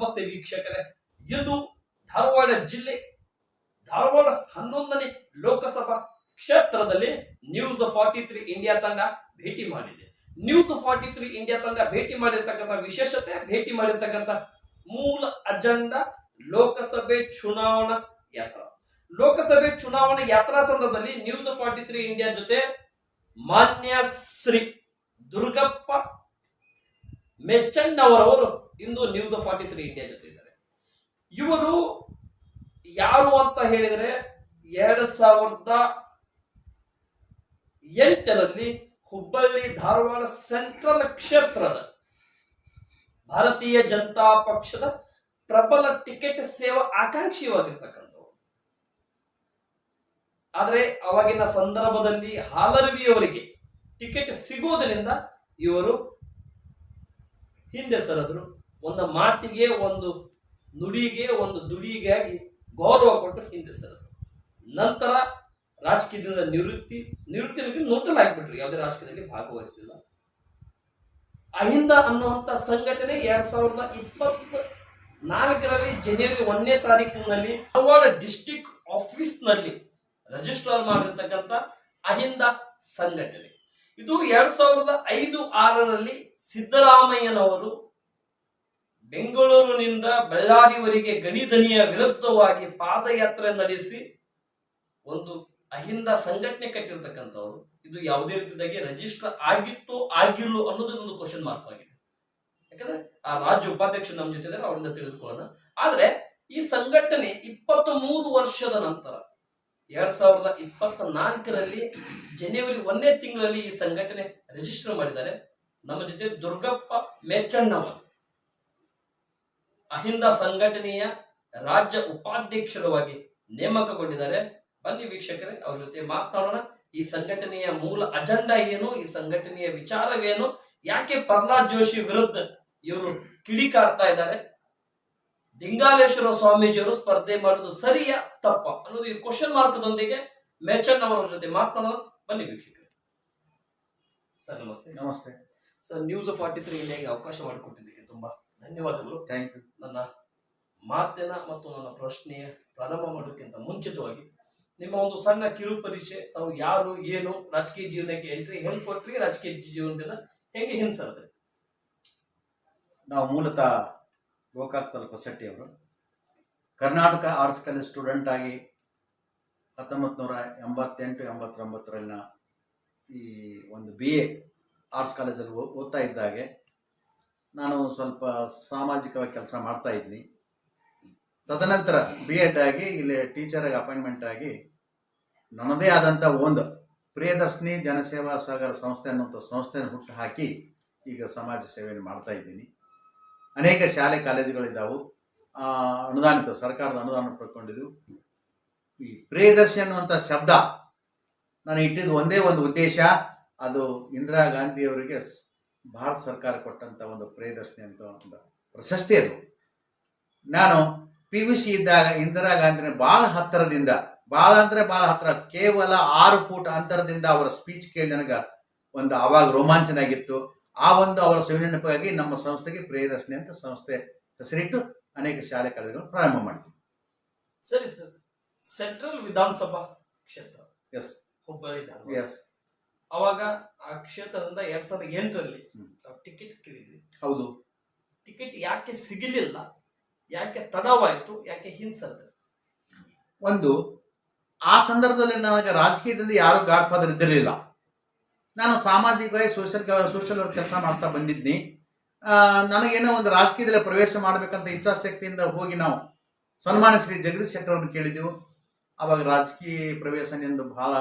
ನಮಸ್ತೆ ವೀಕ್ಷಕರೇ. ಇಂದು ಧಾರವಾಡ ಜಿಲ್ಲೆ, ಧಾರವಾಡ ಹನ್ನೊಂದನೇ ಲೋಕಸಭಾ ಕ್ಷೇತ್ರದಲ್ಲಿ ನ್ಯೂಸ್ ಫಾರ್ಟಿ ತ್ರೀ ಇಂಡಿಯಾ ತಂಡ ಭೇಟಿ ಮಾಡಿದೆ. ನ್ಯೂಸ್ ಫಾರ್ಟಿ ತ್ರೀ ಇಂಡಿಯಾ ತಂಡ ಭೇಟಿ ಮಾಡಿರ್ತಕ್ಕಂಥ ವಿಶೇಷತೆ, ಭೇಟಿ ಮಾಡಿರ್ತಕ್ಕಂಥ ಮೂಲ ಅಜೆಂಡಾ ಲೋಕಸಭೆ ಚುನಾವಣಾ ಯಾತ್ರಾ. ಲೋಕಸಭೆ ಚುನಾವಣಾ ಯಾತ್ರಾ ಸಂದರ್ಭದಲ್ಲಿ ನ್ಯೂಸ್ ಫಾರ್ಟಿ ತ್ರೀ ಇಂಡಿಯಾ ಜೊತೆ ಮಾನ್ಯ ಶ್ರೀ ದುರ್ಗಪ್ಪ ಮೆಚ್ಚಣ್ಣವರವರು ಇಂದು ನ್ಯೂಸ್ ಫಾರ್ಟಿ ತ್ರೀ ಇಂಡಿಯಾ ಜೊತೆ ಇದ್ದಾರೆ. ಇವರು ಯಾರು ಅಂತ ಹೇಳಿದರೆ ಎರಡು ಸಾವಿರದ ಎಂಟರಲ್ಲಿ ಹುಬ್ಬಳ್ಳಿ ಧಾರವಾಡ ಸೆಂಟ್ರಲ್ ಕ್ಷೇತ್ರದ ಭಾರತೀಯ ಜನತಾ ಪಕ್ಷದ ಪ್ರಬಲ ಟಿಕೆಟ್ ಸೇವಾ ಆಕಾಂಕ್ಷಿಯಾಗಿರ್ತಕ್ಕಂಥವ್ರು. ಆದರೆ ಅವಾಗಿನ ಸಂದರ್ಭದಲ್ಲಿ ಹಾಲರ್ವಿಯವರಿಗೆ ಟಿಕೆಟ್ ಸಿಗೋದರಿಂದ ಇವರು ಹಿಂದೆ ಸರಿದ್ರು. ಒಂದು ಮಾತಿಗೆ, ಒಂದು ನುಡಿಗೆ, ಒಂದು ದುಡಿಗಾಗಿ ಗೌರವ ಕೊಟ್ಟು ಹಿಂದೆ ಸರಿದ್ರು ನಂತರ ರಾಜಕೀಯದಿಂದ ನಿವೃತ್ತಿ ನಿವೃತ್ತಿ ನೂತನ ಆಗಿಬಿಟ್ರು. ಯಾವುದೇ ರಾಜಕೀಯದಲ್ಲಿ ಭಾಗವಹಿಸಲಿಲ್ಲ. ಅಹಿಂದ ಅನ್ನುವಂಥ ಸಂಘಟನೆ ಎರಡ್ ಸಾವಿರದ ಇಪ್ಪತ್ತ ನಾಲ್ಕರಲ್ಲಿ ಜನವರಿ ಒಂದನೇ ತಾರೀಕಿನಲ್ಲಿ ಧಾರವಾಡ ಡಿಸ್ಟಿಕ್ ಆಫೀಸ್ನಲ್ಲಿ ರಿಜಿಸ್ಟರ್ ಮಾಡಿರ್ತಕ್ಕಂಥ ಅಹಿಂದ ಸಂಘಟನೆ. ಇದು ಎರಡ್ ಸಾವಿರದ ಐದು ಆರರಲ್ಲಿ ಸಿದ್ದರಾಮಯ್ಯನವರು ಬೆಂಗಳೂರಿನಿಂದ ಬಳ್ಳಾರಿವರೆಗೆ ಗಣಿಧನಿಯ ವಿರುದ್ಧವಾಗಿ ಪಾದಯಾತ್ರೆ ನಡೆಸಿ ಒಂದು ಅಹಿಂದ ಸಂಘಟನೆ ಕಟ್ಟಿರ್ತಕ್ಕಂಥವ್ರು. ಇದು ಯಾವುದೇ ರೀತಿಯಾಗಿ ರಿಜಿಸ್ಟರ್ ಆಗಿತ್ತು ಆಗಿಲ್ಲೋ ಅನ್ನೋದು ಒಂದು ಕ್ವಶನ್ ಮಾರ್ಕ್ ಆಗಿದೆ. ಯಾಕಂದ್ರೆ ಆ ರಾಜ್ಯ ಉಪಾಧ್ಯಕ್ಷ ನಮ್ಮ ಜೊತೆ ಅವರಿಂದ ತಿಳಿದುಕೊಳ್ಳೋಣ. ಆದ್ರೆ ಈ ಸಂಘಟನೆ ಇಪ್ಪತ್ತ್ ಮೂರು ವರ್ಷದ ನಂತರ, ಎರಡ್ ಸಾವಿರದ ಇಪ್ಪತ್ತ ನಾಲ್ಕರಲ್ಲಿ ಜನವರಿ ಒಂದನೇ ತಿಂಗಳಲ್ಲಿ ಈ ಸಂಘಟನೆ ರಿಜಿಸ್ಟರ್ ಮಾಡಿದ್ದಾರೆ. ನಮ್ಮ ಜೊತೆ ದುರ್ಗಪ್ಪ ಮೇಚಣ್ಣವರು. ಅಹಿಂದ ಸಂಘಟನೆಯ ರಾಜ್ಯ ಉಪಾಧ್ಯಕ್ಷರವಾಗಿ ನೇಮಕಗೊಂಡಿದ್ದಾರೆ. ಬನ್ನಿ ವೀಕ್ಷಕರೇ ಅವ್ರ ಜೊತೆ ಮಾತಾಡೋಣ. ಈ ಸಂಘಟನೆಯ ಮೂಲ ಅಜೆಂಡಾ ಏನು? ಈ ಸಂಘಟನೆಯ ವಿಚಾರವೇನು? ಯಾಕೆ ಪ್ರಹ್ಲಾದ್ ಜೋಶಿ ವಿರುದ್ಧ ಇವರು ಕಿಡಿಕಾಡ್ತಾ ಇದ್ದಾರೆ? ದಿಂಗಾಲೇಶ್ವರ ಸ್ವಾಮೀಜಿಯವರು ಸ್ಪರ್ಧೆ ಮಾಡೋದು ಸರಿಯಾ ತಪ್ಪ ಅನ್ನೋದು ಈ ಕ್ವಶನ್ ಮಾರ್ಕ್ದೊಂದಿಗೆ ಮೇಚನ್ ಅವರ ಜೊತೆ ಮಾತಾಡೋಣ. ಬನ್ನಿ ವೀಕ್ಷಕರೇ. ಸರ್ ನಮಸ್ತೆ. ನಮಸ್ತೆ. ಸರ್ ನ್ಯೂಸ್ ಫಾರ್ಟಿ ತ್ರೀ ಇಲ್ಲಿ ಅವಕಾಶ ಮಾಡಿಕೊಟ್ಟಿದ್ದಕ್ಕೆ ತುಂಬಾ ಧನ್ಯವಾದಗಳು. ಥ್ಯಾಂಕ್ ಯು ನನ್ನ ಮಾತಿನ ಮತ್ತು ನನ್ನ ಪ್ರಶ್ನೆಯ ಪ್ರಾರಂಭ ಮಾಡೋಕ್ಕಿಂತ ಮುಂಚಿತವಾಗಿ ನಿಮ್ಮ ಒಂದು ಸಣ್ಣ ಕಿರು ಪರೀಕ್ಷೆ ತಾವು ಯಾರು ಏನು ರಾಜಕೀಯ ಜೀವನಕ್ಕೆ ಎಂಟ್ರಿ ಹೆಂಗ್ ಕೊಟ್ರಿ ರಾಜಕೀಯ ಜೀವನದಿಂದ ಹೆಂಗೆ ಹಿಂಸರ್ದೆ ನಾವು ಮೂಲತಃ ಗೋಕಾಕ್ ತಾಲೂಕು ಅವರು. ಕರ್ನಾಟಕ ಆರ್ಟ್ಸ್ ಕಾಲೇಜ್ ಸ್ಟೂಡೆಂಟ್ ಆಗಿ ಹತ್ತೊಂಬತ್ತು ನೂರ ಎಂಬತ್ತೆಂಟು ಎಂಬತ್ತೊಂಬತ್ತರಲ್ಲಿನ ಈ ಒಂದು ಬಿ ಎ ಆರ್ಟ್ಸ್ ಕಾಲೇಜಲ್ಲಿ ಓದ್ತಾ ಇದ್ದಾಗೆ ನಾನು ಸ್ವಲ್ಪ ಸಾಮಾಜಿಕವಾಗಿ ಕೆಲಸ ಮಾಡ್ತಾ ಇದ್ನಿ. ತದನಂತರ ಬಿ ಎಡ್ ಆಗಿ, ಇಲ್ಲಿ ಟೀಚರಾಗಿ ಅಪಾಯಿಂಟ್ಮೆಂಟ್ ಆಗಿ ನನ್ನದೇ ಆದಂಥ ಒಂದು ಪ್ರಿಯದರ್ಶಿನಿ ಜನಸೇವಾ ಸಾಗರ ಸಂಸ್ಥೆ ಅನ್ನುವಂಥ ಸಂಸ್ಥೆಯನ್ನು ಹುಟ್ಟು ಹಾಕಿ ಈಗ ಸಮಾಜ ಸೇವೆಯನ್ನು ಮಾಡ್ತಾ ಇದ್ದೀನಿ. ಅನೇಕ ಶಾಲೆ ಕಾಲೇಜುಗಳಿದ್ದಾವೆ ಅನುದಾನಿತ, ಸರ್ಕಾರದ ಅನುದಾನ ಪಡ್ಕೊಂಡಿದ್ದು ಈ ಪ್ರಿಯದರ್ಶಿ ಅನ್ನುವಂಥ ಶಬ್ದ ನಾನು ಇಟ್ಟಿದ್ದು ಒಂದೇ ಒಂದು ಉದ್ದೇಶ. ಅದು ಇಂದಿರಾ ಗಾಂಧಿಯವರಿಗೆ ಭಾರತ ಸರ್ಕಾರ ಕೊಟ್ಟಂಥ ಒಂದು ಪ್ರಿಯದರ್ಶಿನಿ ಅಂತ ಒಂದು ಪ್ರಶಸ್ತಿ ಅದು. ನಾನು ಪಿ ವಿ ಸಿ ಇದ್ದಾಗ ಇಂದಿರಾ ಗಾಂಧಿನ ಭಾಳ ಹತ್ತಿರದಿಂದ ಭಾಳ ಅಂದರೆ ಭಾಳ ಹತ್ತಿರ ಕೇವಲ ಆರು ಫೂಟ್ ಅಂತರದಿಂದ ಅವರ ಸ್ಪೀಚ್ ಕೇಳಿ ನನಗೆ ಒಂದು ಆವಾಗ ರೋಮಾಂಚನ ಆಗಿತ್ತು ಆ ಒಂದು ಅವರ ಸುವಿನೆನಪಿಗಾಗಿ ನಮ್ಮ ಸಂಸ್ಥೆಗೆ ಪ್ರಿಯದರ್ಶಿನಿ ಅಂತ ಸಂಸ್ಥೆ ಹೆಸರಿಟ್ಟು ಅನೇಕ ಶಾಲೆ ಕಾಲೇಜುಗಳು ಪ್ರಾರಂಭ ಮಾಡಿದ್ವಿ. ಸರಿ ಸರ್. ಸೆಂಟ್ರಲ್ ವಿಧಾನಸಭಾ ಕ್ಷೇತ್ರ. ಎಸ್ ಹುಬ್ಬಳ್ಳಿ ಎಸ್ ಅವಾಗ ಆ ಕ್ಷೇತ್ರದಿಂದ ಎರಡ್ ಸಾವಿರದ ಎಂಟರಲ್ಲಿ. ಟಿಕೆಟ್ ಕೇಳಿದ್ವಿ. ಹೌದು. ಟಿಕೆಟ್ ಯಾಕೆ ಸಿಗಲಿಲ್ಲ ಯಾಕೆ ತಡವಾಯಿತು ಯಾಕೆ ಹಿಂಸದ ಒಂದು ಆ ಸಂದರ್ಭದಲ್ಲಿ ನನಗೆ ರಾಜಕೀಯದಲ್ಲಿ ಯಾರು ಗಾಡ್ ಫಾದರ್ ಇದ್ದಿರಲಿಲ್ಲ. ನಾನು ಸಾಮಾಜಿಕವಾಗಿ ಸೋಷಿಯಲ್ ಸೋಷಿಯಲ್ ವರ್ಕ್ ಕೆಲಸ ಮಾಡ್ತಾ ಬಂದಿದ್ನಿ. ಆ, ನನಗೇನೋ ಒಂದು ರಾಜಕೀಯದಲ್ಲಿ ಪ್ರವೇಶ ಮಾಡಬೇಕಂತ ಇಚ್ಛಾಶಕ್ತಿಯಿಂದ ಹೋಗಿ ನಾವು ಸನ್ಮಾನ ಶ್ರೀ ಜಗದೀಶ್ ಶೆಟ್ಟರ್ ಅವ್ರನ್ನ ಕೇಳಿದೆವು. ಅವಾಗ ರಾಜಕೀಯ ಪ್ರವೇಶ ನಿಂದು ಬಹಳ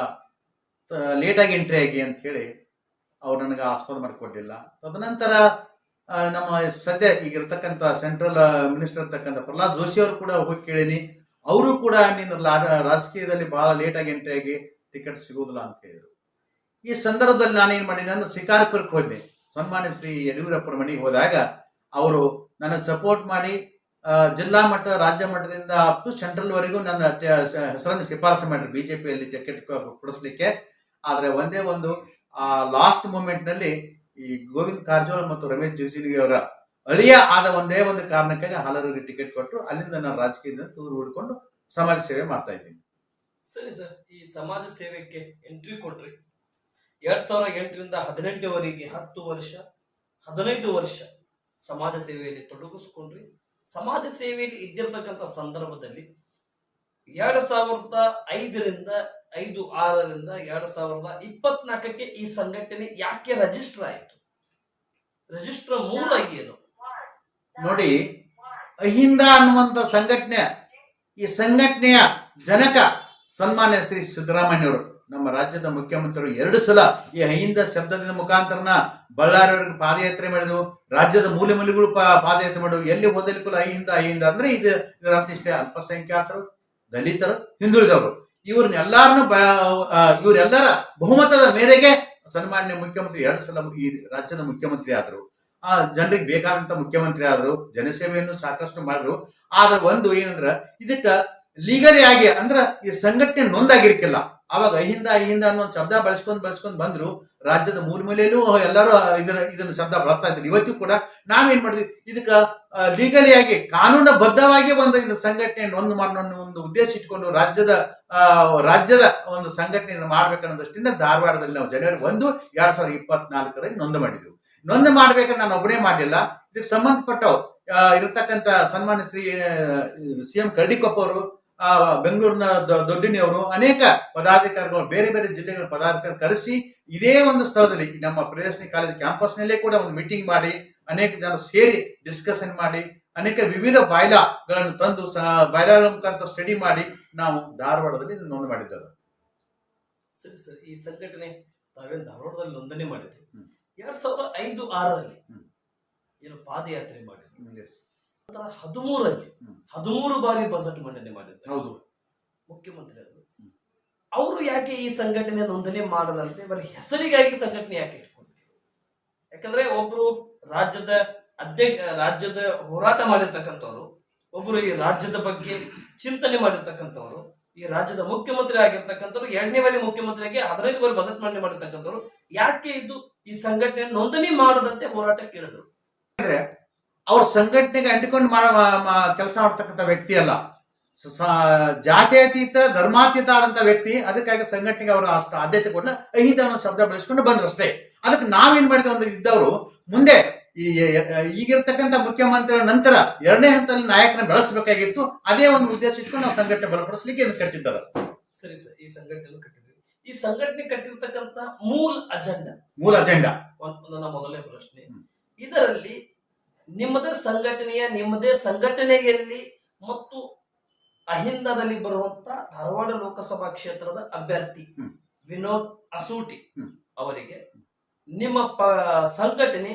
ಲೇಟಾಗಿ ಎಂಟ್ರಿ ಆಗಿ ಅಂತ ಹೇಳಿ ಅವ್ರು ನನಗೆ ಆಸ್ಪದ ಮಾಡಿಕೊಟ್ಟಿಲ್ಲ. ತದನಂತರ ನಮ್ಮ ಸದ್ಯ ಈಗ ಇರ್ತಕ್ಕಂಥ ಸೆಂಟ್ರಲ್ ಮಿನಿಸ್ಟರ್ ಇರ್ತಕ್ಕಂಥ ಪ್ರಹ್ಲಾದ್ ಜೋಶಿ ಅವರು ಕೂಡ ಹೋಗಿ ಕೇಳೀನಿ. ಅವರು ಕೂಡ ನೀನು ರಾಜಕೀಯದಲ್ಲಿ ಬಹಳ ಲೇಟಾಗಿ ಎಂಟ್ರಿ ಆಗಿ ಟಿಕೆಟ್ ಸಿಗೋದಿಲ್ಲ ಅಂತ ಹೇಳಿದರು. ಈ ಸಂದರ್ಭದಲ್ಲಿ ನಾನೇನು ಮಾಡೀನಿ ಅಂದ್ರೆ ಶಿಕಾರಪುರಕ್ಕೆ ಹೋದೆ ಸನ್ಮಾನ್ಯ ಶ್ರೀ ಯಡಿಯೂರಪ್ಪರ ಮನೆಗೆ ಹೋದಾಗ ಅವರು ನನಗೆ ಸಪೋರ್ಟ್ ಮಾಡಿ ಜಿಲ್ಲಾ ಮಟ್ಟ, ರಾಜ್ಯ ಮಟ್ಟದಿಂದ ಅಪ್ ಟು ಸೆಂಟ್ರಲ್ವರೆಗೂ ನನ್ನ ಹೆಸರನ್ನು ಶಿಫಾರಸು ಮಾಡಿರಿ ಬಿ ಜೆ ಪಿಯಲ್ಲಿ ಟಿಕೆಟ್ ಕೊಡಿಸ್ಲಿಕ್ಕೆ. ಆದರೆ ಒಂದೇ ಒಂದು, ಆ ಲಾಸ್ಟ್ ಮೂಮೆಂಟ್ನಲ್ಲಿ ಈ ಗೋವಿಂದ್ ಕಾರಜೋಳ ಮತ್ತು ರಮೇಶ್ ಜಿಗಜಿಣಗಿ ಅವರ ಅಳಿಯ ಆದ ಒಂದೇ ಒಂದು ಕಾರಣಕ್ಕಾಗಿ ಹಲವರಿಗೆ ಟಿಕೆಟ್ ಕೊಟ್ಟರು ಅಲ್ಲಿಂದ ನಾನು ರಾಜಕೀಯದಿಂದ ದೂರ ಉಳ್ಕೊಂಡು ಸಮಾಜ ಸೇವೆ ಮಾಡ್ತಾ ಇದ್ದೀನಿ. ಸರಿ ಸರ್, ಈ ಸಮಾಜ ಸೇವೆಗೆ ಎಂಟ್ರಿ ಕೊಟ್ರಿ ಎರಡ್ ಸಾವಿರ ಎಂಟರಿಂದ ಹದಿನೆಂಟುವರೆಗೆ ಹತ್ತು ವರ್ಷ, ಹದಿನೈದು ವರ್ಷ ಸಮಾಜ ಸೇವೆಯಲ್ಲಿ ತೊಡಗಿಸ್ಕೊಂಡ್ರಿ. ಸಮಾಜ ಸೇವೆಯಲ್ಲಿ ಇದ್ದಿರ್ತಕ್ಕಂಥ ಸಂದರ್ಭದಲ್ಲಿ ಎರಡ್ ಸಾವಿರದ ಐದರಿಂದ ಐದು ಆರರಿಂದ ಎರಡ್ ಸಾವಿರದ ಇಪ್ಪತ್ನಾಲ್ಕಕ್ಕೆ ಈ ಸಂಘಟನೆ ಯಾಕೆ ರಿಜಿಸ್ಟರ್ ಆಯಿತು? ರಜಿಸ್ಟರ್ ಮೂಲ ಏನು? ನೋಡಿ, ಅಹಿಂದ ಅನ್ನುವಂಥ ಸಂಘಟನೆ, ಈ ಸಂಘಟನೆಯ ಜನಕ ಸನ್ಮಾನ್ಯ ಶ್ರೀ ಸಿದ್ದರಾಮಯ್ಯವರು ನಮ್ಮ ರಾಜ್ಯದ ಮುಖ್ಯಮಂತ್ರಿಗಳು ಎರಡು ಸಲ ಈ ಅಹಿಂದ ಶಬ್ದದ ಮುಖಾಂತರನ ಬಳ್ಳಾರಿಯವರಿಗೆ ಪಾದಯಾತ್ರೆ ಮಾಡಿದ್ರು. ರಾಜ್ಯದ ಮೂಲೆ ಮೂಲೆಗಳು ಪಾದಯಾತ್ರೆ ಮಾಡಿದವು ಎಲ್ಲಿ ಹೋದಲಿಕ್ಕೂ ಅಹಿಂದ ಅಹಿಂದ ಅಂದ್ರೆ ಇದು ಇದರ ಇಷ್ಟೇ. ಅಲ್ಪಸಂಖ್ಯಾತರು, ದಲಿತರು ಹಿಂದುಳಿದವರು. ಇವ್ರನ್ನೆಲ್ಲಾರನ್ನು ಇವರೆಲ್ಲರ ಬಹುಮತದ ಮೇರೆಗೆ ಸನ್ಮಾನ್ಯ ಮುಖ್ಯಮಂತ್ರಿ, ಎರಡು ಸಲ ಈ ರಾಜ್ಯದ ಮುಖ್ಯಮಂತ್ರಿ ಆದರು. ಆ, ಜನರಿಗೆ ಬೇಕಾದಂತ ಮುಖ್ಯಮಂತ್ರಿ ಆದ್ರು, ಜನಸೇವೆಯನ್ನು ಸಾಕಷ್ಟು ಮಾಡಿದ್ರು. ಆದ್ರೆ ಒಂದು ಏನಂದ್ರ, ಇದಕ್ಕ ಲೀಗಲಿ ಆಗಿ, ಅಂದ್ರ ಈ ಸಂಘಟನೆ ನೊಂದಾಗಿರ್ಕಿಲ್ಲ. ಅವಾಗ ಅಹಿಂದ ಅಹಿಂದ ಅನ್ನೋ ಶಬ್ದ ಬಳಸ್ಕೊಂಡು ಬಳಸ್ಕೊಂಡು ಬಂದ್ರು, ರಾಜ್ಯದ ಮೂಲ ಮೂಲೆಯಲ್ಲೂ ಎಲ್ಲರೂ ಇದನ್ನ ಇದನ್ನ ಶಬ್ದ ಬಳಸ್ತಾ ಇದ್ರು. ಇವತ್ತು ಕೂಡ ನಾವೇನ್ ಮಾಡಿದ್ವಿ? ಇದಕ್ಕ ಲೀಗಲಿ ಆಗಿ ಕಾನೂನು ಬದ್ಧವಾಗಿ ಒಂದು ಇದು ಸಂಘಟನೆ ನೊಂದು ಮಾಡೋ ಒಂದು ಉದ್ದೇಶ ಇಟ್ಕೊಂಡು ರಾಜ್ಯದ ರಾಜ್ಯದ ಒಂದು ಸಂಘಟನೆಯನ್ನು ಮಾಡ್ಬೇಕನ್ನೋದಷ್ಟಿಂದ ಧಾರವಾಡದಲ್ಲಿ ನಾವು ಜನವರಿ ಒಂದು, ಎರಡ್ ಸಾವಿರದ ಇಪ್ಪತ್ನಾಲ್ಕರಲ್ಲಿ ನೊಂದು ಮಾಡಿದ್ವಿ. ನೊಂದು ಮಾಡ್ಬೇಕಾದ್ರೆ ನಾನು ಒಬ್ಬನೇ ಮಾಡಲಿಲ್ಲ. ಇದಕ್ಕೆ ಸಂಬಂಧಪಟ್ಟವು ಇರತಕ್ಕಂತ ಸನ್ಮಾನ್ಯ ಶ್ರೀ ಸಿ ಎಂ ಕರಡಿಕೊಪ್ಪ ಅವರು ಬೆಂಗಳೂರಿನ ದೊ- ದೊಡ್ಡಿನಿಯವರು ಅನೇಕ ಪದಾಧಿಕಾರಿಗಳು ಬೇರೆ ಬೇರೆ ಜಿಲ್ಲೆಗಳ ಪದಾಧಿಕಾರಿ ಕರೆಸಿ ಇದೇ ಒಂದು ಸ್ಥಳದಲ್ಲಿ ನಮ್ಮ ಪ್ರದೇಶ ಕಾಲೇಜ್ ಕ್ಯಾಂಪಸ್ನಲ್ಲೇ ಕೂಡ ಒಂದು ಮೀಟಿಂಗ್ ಮಾಡಿ ಅನೇಕ ಜನ ಸೇರಿ ಡಿಸ್ಕಷನ್ ಮಾಡಿ ಅನೇಕ ವಿವಿಧ ಬಾಯ್ಲಾಗಳನ್ನು ತಂದು ಬಾಯ್ಲಾಗಳ ಮುಖಾಂತರ ಸ್ಟಡಿ ಮಾಡಿ ನಾವು ಧಾರವಾಡದಲ್ಲಿ ನೋಂದಣಿ ನೋಂದು ಮಾಡಿದ್ದೇವೆ ಸರಿ ಸರ್ ಈ ಸಂಘಟನೆ ತಾವೇನು ಧಾರವಾಡದಲ್ಲಿ ನೋಂದಣಿ ಮಾಡಿದ್ರಿ. ಎರಡ್ ಸಾವಿರದ ಐದು ಆರರಲ್ಲಿ. ಏನು ಪಾದಯಾತ್ರೆ ಮಾಡಿದ್ರಿ. ನಂತರ ಹ್ಮ್. ಹದಿಮೂರು ಬಾರಿ ಬಜೆಟ್ ಮಂಡನೆ ಮಾಡಿದ್ದಾರೆ. ಹೌದು. ಮುಖ್ಯಮಂತ್ರಿ ಅವರು. ಅವರು ಯಾಕೆ ಈ ಸಂಘಟನೆ ನೋಂದಣಿ ಮಾಡದಂತೆ? ಇವರ ಹೆಸರಿಗಾಗಿ ಸಂಘಟನೆ ಯಾಕೆ ಇಟ್ಕೊಂಡ್ರು ಯಾಕಂದ್ರೆ ಒಬ್ರು ರಾಜ್ಯದ ಅಧ್ಯಕ್ಷ ರಾಜ್ಯದ ಹೋರಾಟ ಮಾಡಿರ್ತಕ್ಕಂಥವ್ರು ಒಬ್ರು ಈ ರಾಜ್ಯದ ಬಗ್ಗೆ ಚಿಂತನೆ ಮಾಡಿರ್ತಕ್ಕಂಥವ್ರು ಈ ರಾಜ್ಯದ ಮುಖ್ಯಮಂತ್ರಿ ಆಗಿರ್ತಕ್ಕಂಥವ್ರು ಎರಡನೇ ಬಾರಿ ಮುಖ್ಯಮಂತ್ರಿಯಾಗಿ ಹದಿನೈದು ಬಾರಿ ಬಜೆಟ್ ಮಂಡನೆ ಮಾಡಿರ್ತಕ್ಕಂಥವ್ರು ಯಾಕೆ ಇದ್ದು ಈ ಸಂಘಟನೆ ನೋಂದಣಿ ಮಾಡದಂತೆ ಹೋರಾಟ ಕೇಳಿದ್ರು? ಅವ್ರ ಸಂಘಟನೆಗೆ ಅಂಟಿಕೊಂಡು ಕೆಲಸ ಮಾಡ್ತಕ್ಕಂಥ ವ್ಯಕ್ತಿ ಅಲ್ಲ. ಜಾತ್ಯತೀತ ಧರ್ಮಾತೀತ ಆದಂತ ವ್ಯಕ್ತಿ ಅದಕ್ಕಾಗಿ ಸಂಘಟನೆಗೆ ಅವರು ಅಷ್ಟು ಆದ್ಯತೆ ಕೊಟ್ಟ ಅಹಿತ ಅನ್ನೋ ಶಬ್ದ ಬೆಳೆಸ್ಕೊಂಡು ಬಂದ್ರು ಅಷ್ಟೇ ಅದಕ್ಕೆ ನಾವೇನ್ ಮಾಡಿದ್ವಿ ಅಂದ್ರೆ ಇದ್ದವರು ಮುಂದೆ ಈ ಈಗಿರ್ತಕ್ಕಂಥ ಮುಖ್ಯಮಂತ್ರಿಗಳ ನಂತರ ಎರಡನೇ ಹಂತದಲ್ಲಿ ನಾಯಕನ ಬೆಳೆಸಬೇಕಾಗಿತ್ತು. ಅದೇ ಒಂದು ಉದ್ದೇಶ ಇಟ್ಕೊಂಡು ನಾವು ಸಂಘಟನೆ ಬಲಪಡಿಸಲಿಕ್ಕೆ ಇದನ್ನು ಕಟ್ಟಿದ್ದಾರೆ ಸರಿ ಸರ್ ಈ ಸಂಘಟನೆ ಕಟ್ಟಿದ್ವಿ ಈ ಸಂಘಟನೆ ಕಟ್ಟಿರ್ತಕ್ಕಂಥ ಮೂಲ ಅಜೆಂಡಾ. ಮೂಲ ಅಜೆಂಡಾ. ಒಂದು ನನ್ನ ಮೊದಲನೇ ಪ್ರಶ್ನೆ. ಇದರಲ್ಲಿ ನಿಮ್ಮದೇ ಸಂಘಟನೆಯ ನಿಮ್ಮದೇ ಸಂಘಟನೆಯಲ್ಲಿ ಮತ್ತು ಅಹಿಂದದಲ್ಲಿ ಬರುವಂತ ಧಾರವಾಡ ಲೋಕಸಭಾ ಕ್ಷೇತ್ರದ ಅಭ್ಯರ್ಥಿ ವಿನೋದ್ ಅಸೂಟಿ ಅವರಿಗೆ ನಿಮ್ಮ ಪ- ಸಂಘಟನೆ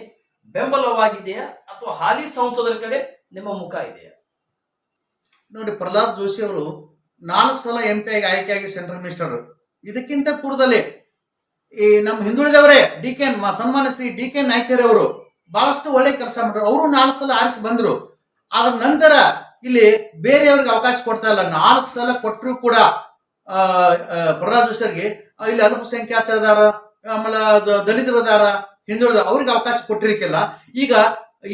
ಬೆಂಬಲವಾಗಿದೆಯಾ ಅಥವಾ ಹಾಲಿ ಸಂಸದರ ಕಡೆ ನಿಮ್ಮ ಮುಖ ಇದೆಯಾ? ನೋಡಿ ಪ್ರಹ್ಲಾದ್ ಜೋಶಿ ಅವರು ನಾಲ್ಕು ಸಲ ಎಂ ಪಿ ಆಗಿ ಆಯ್ಕೆಯಾಗಿ ಸೆಂಟ್ರಲ್ ಮಿನಿಸ್ಟರ್. ಇದಕ್ಕಿಂತ ಪೂರ್ವದಲ್ಲಿ ಈ ನಮ್ಮ ಹಿಂದುಳಿದವರೇ ಡಿ ಕೆ ಸನ್ಮಾನ ಶ್ರೀ ಡಿ ಕೆ ನಾಯ್ಕರ್ ಅವರು ಬಹಳಷ್ಟು ಒಳ್ಳೆ ಕೆಲಸ ಮಾಡ್ರು. ಅವರು ನಾಲ್ಕು ಸಲ ಆರಿಸಿ ಬಂದ್ರು. ಆದ ನಂತರ ಇಲ್ಲಿ ಬೇರೆಯವ್ರಿಗೆ ಅವಕಾಶ ಕೊಡ್ತಾ ಇಲ್ಲ. ನಾಲ್ಕು ಸಲ ಕೊಟ್ಟರು ಕೂಡ ಪ್ರಹ್ಲಾದ್ ಇಲ್ಲಿ ಅಲ್ಪಸಂಖ್ಯಾತರದಾರ ಆಮೇಲೆ ದಲಿತರದಾರ ಹಿಂದುಳಿದ ಅವ್ರಿಗೆ ಅವಕಾಶ ಕೊಟ್ಟಿರಕ್ಕಿಲ್ಲ ಈಗ